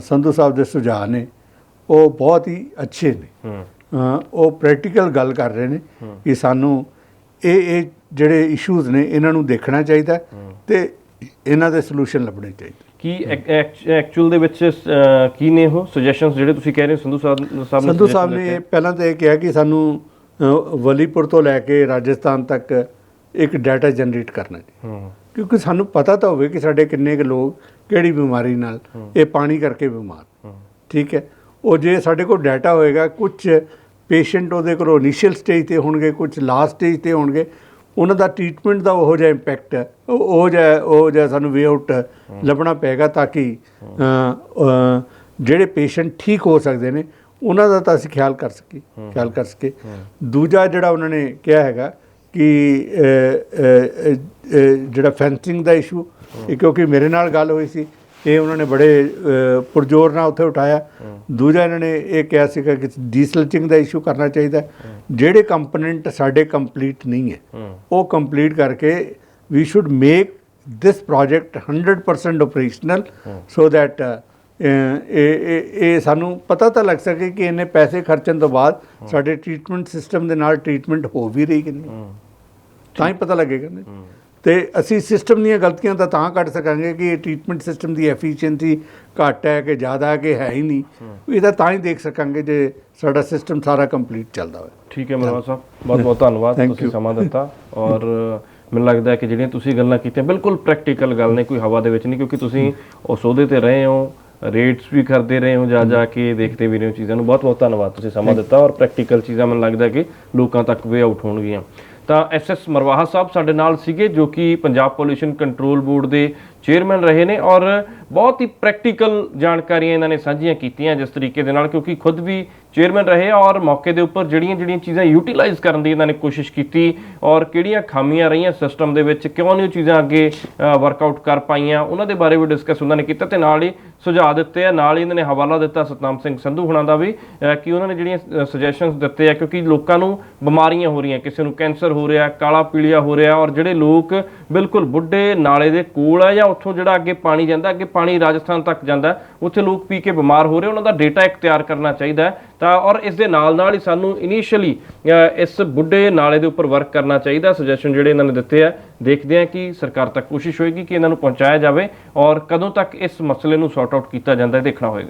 ਸੰਧੂ ਸਾਹਿਬ ਦੇ ਸੁਝਾਅ ਨੇ ਉਹ ਬਹੁਤ ਹੀ ਅੱਛੇ ਨੇ। ਉਹ ਪ੍ਰੈਕਟੀਕਲ ਗੱਲ ਕਰ ਰਹੇ ਨੇ ਕਿ ਸਾਨੂੰ ਇਹ ਇਹ ਜਿਹੜੇ ਇਸ਼ੂਜ਼ ਨੇ ਇਹਨਾਂ ਨੂੰ ਦੇਖਣਾ ਚਾਹੀਦਾ ਤੇ ਇਹਨਾਂ ਦੇ ਸੋਲੂਸ਼ਨ ਲੱਭਣੇ ਚਾਹੀਦੇ। ਕੀ ਐਕਚੁਅਲ ਦੇ ਵਿੱਚ ਕੀ ਨੇ ਉਹ ਸੁਜੈਸ਼ਨਸ ਜਿਹੜੇ ਤੁਸੀਂ ਕਹਿ ਰਹੇ ਹੋ? ਸੰਧੂ ਸਾਹਿਬ ਨੇ ਸੰਧੂ ਸਾਹਿਬ? ਨੇ ਪਹਿਲਾਂ ਤਾਂ ਇਹ ਕਿਹਾ ਕਿ ਸਾਨੂੰ ਵਲੀਪੁਰ ਤੋਂ ਲੈ ਕੇ ਰਾਜਸਥਾਨ ਤੱਕ ਇੱਕ ਡਾਟਾ ਜਨਰੇਟ ਕਰਨਾ ਹੂੰ। ਕਿਉਂਕਿ ਸਾਨੂੰ ਪਤਾ ਤਾਂ ਹੋਵੇ ਕਿ ਸਾਡੇ ਕਿੰਨੇ ਕੁ ਲੋਕ ਕਿਹੜੀ ਬਿਮਾਰੀ ਨਾਲ ਇਹ ਪਾਣੀ ਕਰਕੇ ਬਿਮਾਰ। ਠੀਕ ਹੈ। ਉਹ ਜੇ ਸਾਡੇ ਕੋਲ ਡਾਟਾ ਹੋਏਗਾ ਕੁਝ ਪੇਸ਼ੈਂਟ ਉਹਦੇ ਕੋਲ ਇਨੀਸ਼ੀਅਲ ਸਟੇਜ ਤੇ ਹੋਣਗੇ ਕੁਝ ਲਾਸਟ ਸਟੇਜ ਤੇ ਹੋਣਗੇ ਉਹਨਾਂ ਦਾ ਟ੍ਰੀਟਮੈਂਟ ਦਾ ਉਹੋ ਜਿਹਾ ਇੰਪੈਕਟ ਹੈ। ਉਹ ਜਿਹਾ ਉਹ ਜਿਹਾ ਸਾਨੂੰ ਵੇ ਆਊਟ ਲੱਭਣਾ ਪਏਗਾ ਤਾਂ ਕਿ ਜਿਹੜੇ ਪੇਸ਼ੈਂਟ ਠੀਕ ਹੋ ਸਕਦੇ ਨੇ, ਉਹਨਾਂ ਦਾ ਤਾਂ ਅਸੀਂ ਖਿਆਲ ਕਰ ਸਕੀਏ, ਖਿਆਲ ਕਰ ਸਕੇ ਦੂਜਾ ਜਿਹੜਾ ਉਹਨਾਂ ਨੇ ਕਿਹਾ ਹੈਗਾ ਕਿ ਜਿਹੜਾ ਫੈਂਸਿੰਗ ਦਾ ਇਸ਼ੂ ਕਿਉਂਕਿ ਮੇਰੇ ਨਾਲ ਗੱਲ ਹੋਈ ਸੀ ਇਹ ਉਹਨਾਂ ਨੇ ਬੜੇ ਪੁਰਜੋਰ ਨਾਲ ਉੱਥੇ ਉਠਾਇਆ। ਦੂਜਾ ਇਹਨਾਂ ਨੇ ਇਹ ਕਿਹਾ ਸੀਗਾ ਕਿ ਡੀਸਲਚਿੰਗ ਦਾ ਇਸ਼ੂ ਕਰਨਾ ਚਾਹੀਦਾ। ਜਿਹੜੇ ਕੰਪੋਨੈਂਟ ਸਾਡੇ ਕੰਪਲੀਟ ਨਹੀਂ ਹੈ, ਉਹ ਕੰਪਲੀਟ ਕਰਕੇ we should make this project 100% operational so that ਇਹ ਇਹ ਸਾਨੂੰ ਪਤਾ ਤਾਂ ਲੱਗ ਸਕੇ ਕਿ ਇਹਨੇ ਪੈਸੇ ਖਰਚਣ ਤੋਂ ਬਾਅਦ ਸਾਡੇ ਟ੍ਰੀਟਮੈਂਟ ਸਿਸਟਮ ਦੇ ਨਾਲ ਟ੍ਰੀਟਮੈਂਟ ਹੋ ਵੀ ਰਹੀ ਕਿ ਨਹੀਂ। ਤਾਂ ਹੀ ਪਤਾ ਲੱਗੇਗਾ ਨਾ। ਤੇ ਅਸੀਂ ਸਿਸਟਮ ਦੀਆਂ ਗਲਤੀਆਂ ਤਾਂ ਤਾਂ ਕੱਢ ਸਕਾਂਗੇ ਕਿ ਇਹ ਟ੍ਰੀਟਮੈਂਟ ਸਿਸਟਮ ਦੀ ਐਫੀਸ਼ੀਐਂਸੀ ਘੱਟ ਹੈ ਕਿ ਜ਼ਿਆਦਾ ਹੈ ਕਿ ਹੈ ਹੀ ਨਹੀਂ। ਇਹਦਾ ਤਾਂ ਹੀ ਦੇਖ ਸਕਾਂਗੇ ਜੇ ਸਾਡਾ ਸਿਸਟਮ ਸਾਰਾ ਕੰਪਲੀਟ ਚੱਲਦਾ ਹੋਵੇ। ਠੀਕ ਹੈ ਮਰਵਾ ਸਾਹਿਬ ਬਹੁਤ ਬਹੁਤ ਧੰਨਵਾਦ ਤੁਸੀਂ. ਸਮਾਂ ਦਿੱਤਾ ਔਰ ਮੈਨੂੰ ਲੱਗਦਾ ਹੈ ਕਿ ਜਿਹੜੀਆਂ ਤੁਸੀਂ ਗੱਲਾਂ ਕੀਤੀਆਂ ਬਿਲਕੁਲ ਪ੍ਰੈਕਟੀਕਲ ਗੱਲ ਨੇ ਕੋਈ ਹਵਾ ਦੇ ਵਿੱਚ ਨਹੀਂ ਕਿਉਂਕਿ ਤੁਸੀਂ ਉਸ ਅਹੁਦੇ ਤੇ ਰਹੇ ਹੋ ਰੇਟਸ ਵੀ ਕਰਦੇ ਰਹੇ ਹੋ ਜਾ ਜਾ ਕੇ ਦੇਖਦੇ ਵੀ ਰਹੇ ਹੋ ਚੀਜ਼ਾਂ ਨੂੰ। ਬਹੁਤ ਬਹੁਤ ਧੰਨਵਾਦ ਤੁਸੀਂ ਸਮਾਂ ਦਿੱਤਾ ਔਰ ਪ੍ਰੈਕਟੀਕਲ ਚੀਜ਼ਾਂ ਮੈਨੂੰ ਲੱਗਦਾ ਹੈ ਕਿ ਲੋਕਾਂ ਤੱਕ ਵੇ ਆਊਟ ਹੋਣਗੀਆਂ। ਤਾਂ ਐਸਐਸ ਮਰਵਾਹਾ ਸਾਹਿਬ ਸਾਡੇ ਨਾਲ ਸੀਗੇ ਜੋ ਕਿ ਪੰਜਾਬ ਪੋਲੂਸ਼ਨ ਕੰਟਰੋਲ ਬੋਰਡ ਦੇ ਚੇਅਰਮੈਨ ਰਹੇ ਨੇ ਔਰ ਬਹੁਤ ਹੀ ਪ੍ਰੈਕਟੀਕਲ ਜਾਣਕਾਰੀਆਂ ਇਹਨਾਂ ਨੇ ਸਾਂਝੀਆਂ ਕੀਤੀਆਂ ਜਿਸ ਤਰੀਕੇ ਦੇ ਨਾਲ ਕਿਉਂਕਿ ਖੁਦ ਵੀ ਚੇਅਰਮੈਨ ਰਹੇ ਔਰ ਮੌਕੇ ਦੇ ਉੱਪਰ ਜਿਹੜੀਆਂ ਜਿਹੜੀਆਂ ਚੀਜ਼ਾਂ ਯੂਟਿਲਾਈਜ਼ ਕਰਨ ਦੀ ਇਹਨਾਂ ਨੇ ਕੋਸ਼ਿਸ਼ ਕੀਤੀ ਔਰ ਕਿਹੜੀਆਂ ਖਾਮੀਆਂ ਰਹੀਆਂ ਸਿਸਟਮ ਦੇ ਵਿੱਚ, ਕਿਉਂ ਨਹੀਂ ਉਹ ਚੀਜ਼ਾਂ ਅੱਗੇ ਵਰਕਆਊਟ ਕਰ ਪਾਈਆਂ, ਉਹਨਾਂ ਦੇ ਬਾਰੇ ਵੀ ਡਿਸਕਸ ਉਹਨਾਂ ਨੇ ਕੀਤਾ ਤੇ ਨਾਲ ਹੀ ਸੁਝਾਅ ਦਿੱਤੇ ਆ। ਨਾਲ ਹੀ ਇਹਨਾਂ ਨੇ ਹਵਾਲਾ ਦਿੱਤਾ ਸਤਨਾਮ ਸਿੰਘ ਸੰਧੂ ਹੁਣਾਂ ਦਾ ਵੀ ਕਿ ਉਹਨਾਂ ਨੇ ਜਿਹੜੀਆਂ ਸੁਜੈਸ਼ਨਸ ਦਿੱਤੇ ਆ, ਕਿਉਂਕਿ ਲੋਕਾਂ ਨੂੰ ਬਿਮਾਰੀਆਂ ਹੋ ਰਹੀਆਂ। ਕਿਸੇ ਨੂੰ ਕੈਂਸਰ ਹੋ ਰਿਹਾ, ਕਾਲਾ ਪੀਲੀਆ ਹੋ ਰਿਹਾ, ਔਰ ਜਿਹੜੇ ਲੋਕ ਬਿਲਕੁਲ ਬੁੱਢੇ ਨਾਲੇ ਦੇ ਕੋਲ ਆ ਜਾਂ ਉੱਥੋਂ ਜਿਹੜਾ ਅੱਗੇ ਪਾਣੀ ਜਾਂਦਾ, ਅੱਗੇ ਪਾਣੀ ਰਾਜਸਥਾਨ ਤੱਕ ਜਾਂਦਾ, ਉੱਥੇ ਲੋਕ ਪੀ ਕੇ ਬਿਮਾਰ ਹੋ ਰਹੇ, ਉਹਨਾਂ ਦਾ ਡੇਟਾ ਇੱਕ ਤਿਆਰ ਕਰਨਾ ਚਾਹੀਦਾ ਤਾਂ, ਔਰ ਇਸ ਦੇ ਨਾਲ ਨਾਲ ਹੀ ਸਾਨੂੰ ਇਨੀਸ਼ੀਅਲੀ ਇਸ ਬੁੱਢੇ ਨਾਲੇ ਦੇ ਉੱਪਰ ਵਰਕ ਕਰਨਾ ਚਾਹੀਦਾ ਸੁਜੈਸ਼ਨ ਜਿਹੜੇ ਇਹਨਾਂ ਨੇ ਦਿੱਤੇ ਆ। ਦੇਖਦੇ ਹਾਂ ਕਿ ਸਰਕਾਰ ਤੱਕ ਕੋਸ਼ਿਸ਼ ਹੋਏਗੀ ਕਿ ਇਹਨਾਂ ਨੂੰ ਪਹੁੰਚਾਇਆ ਜਾਵੇ ਔਰ ਕਦੋਂ ਤੱਕ ਇਸ ਮਸਲੇ ਨੂੰ ਸੌਰਟ ਆਊਟ ਕੀਤਾ ਜਾਂਦਾ ਹੈ, ਦੇਖਣਾ ਹੋਏਗਾ।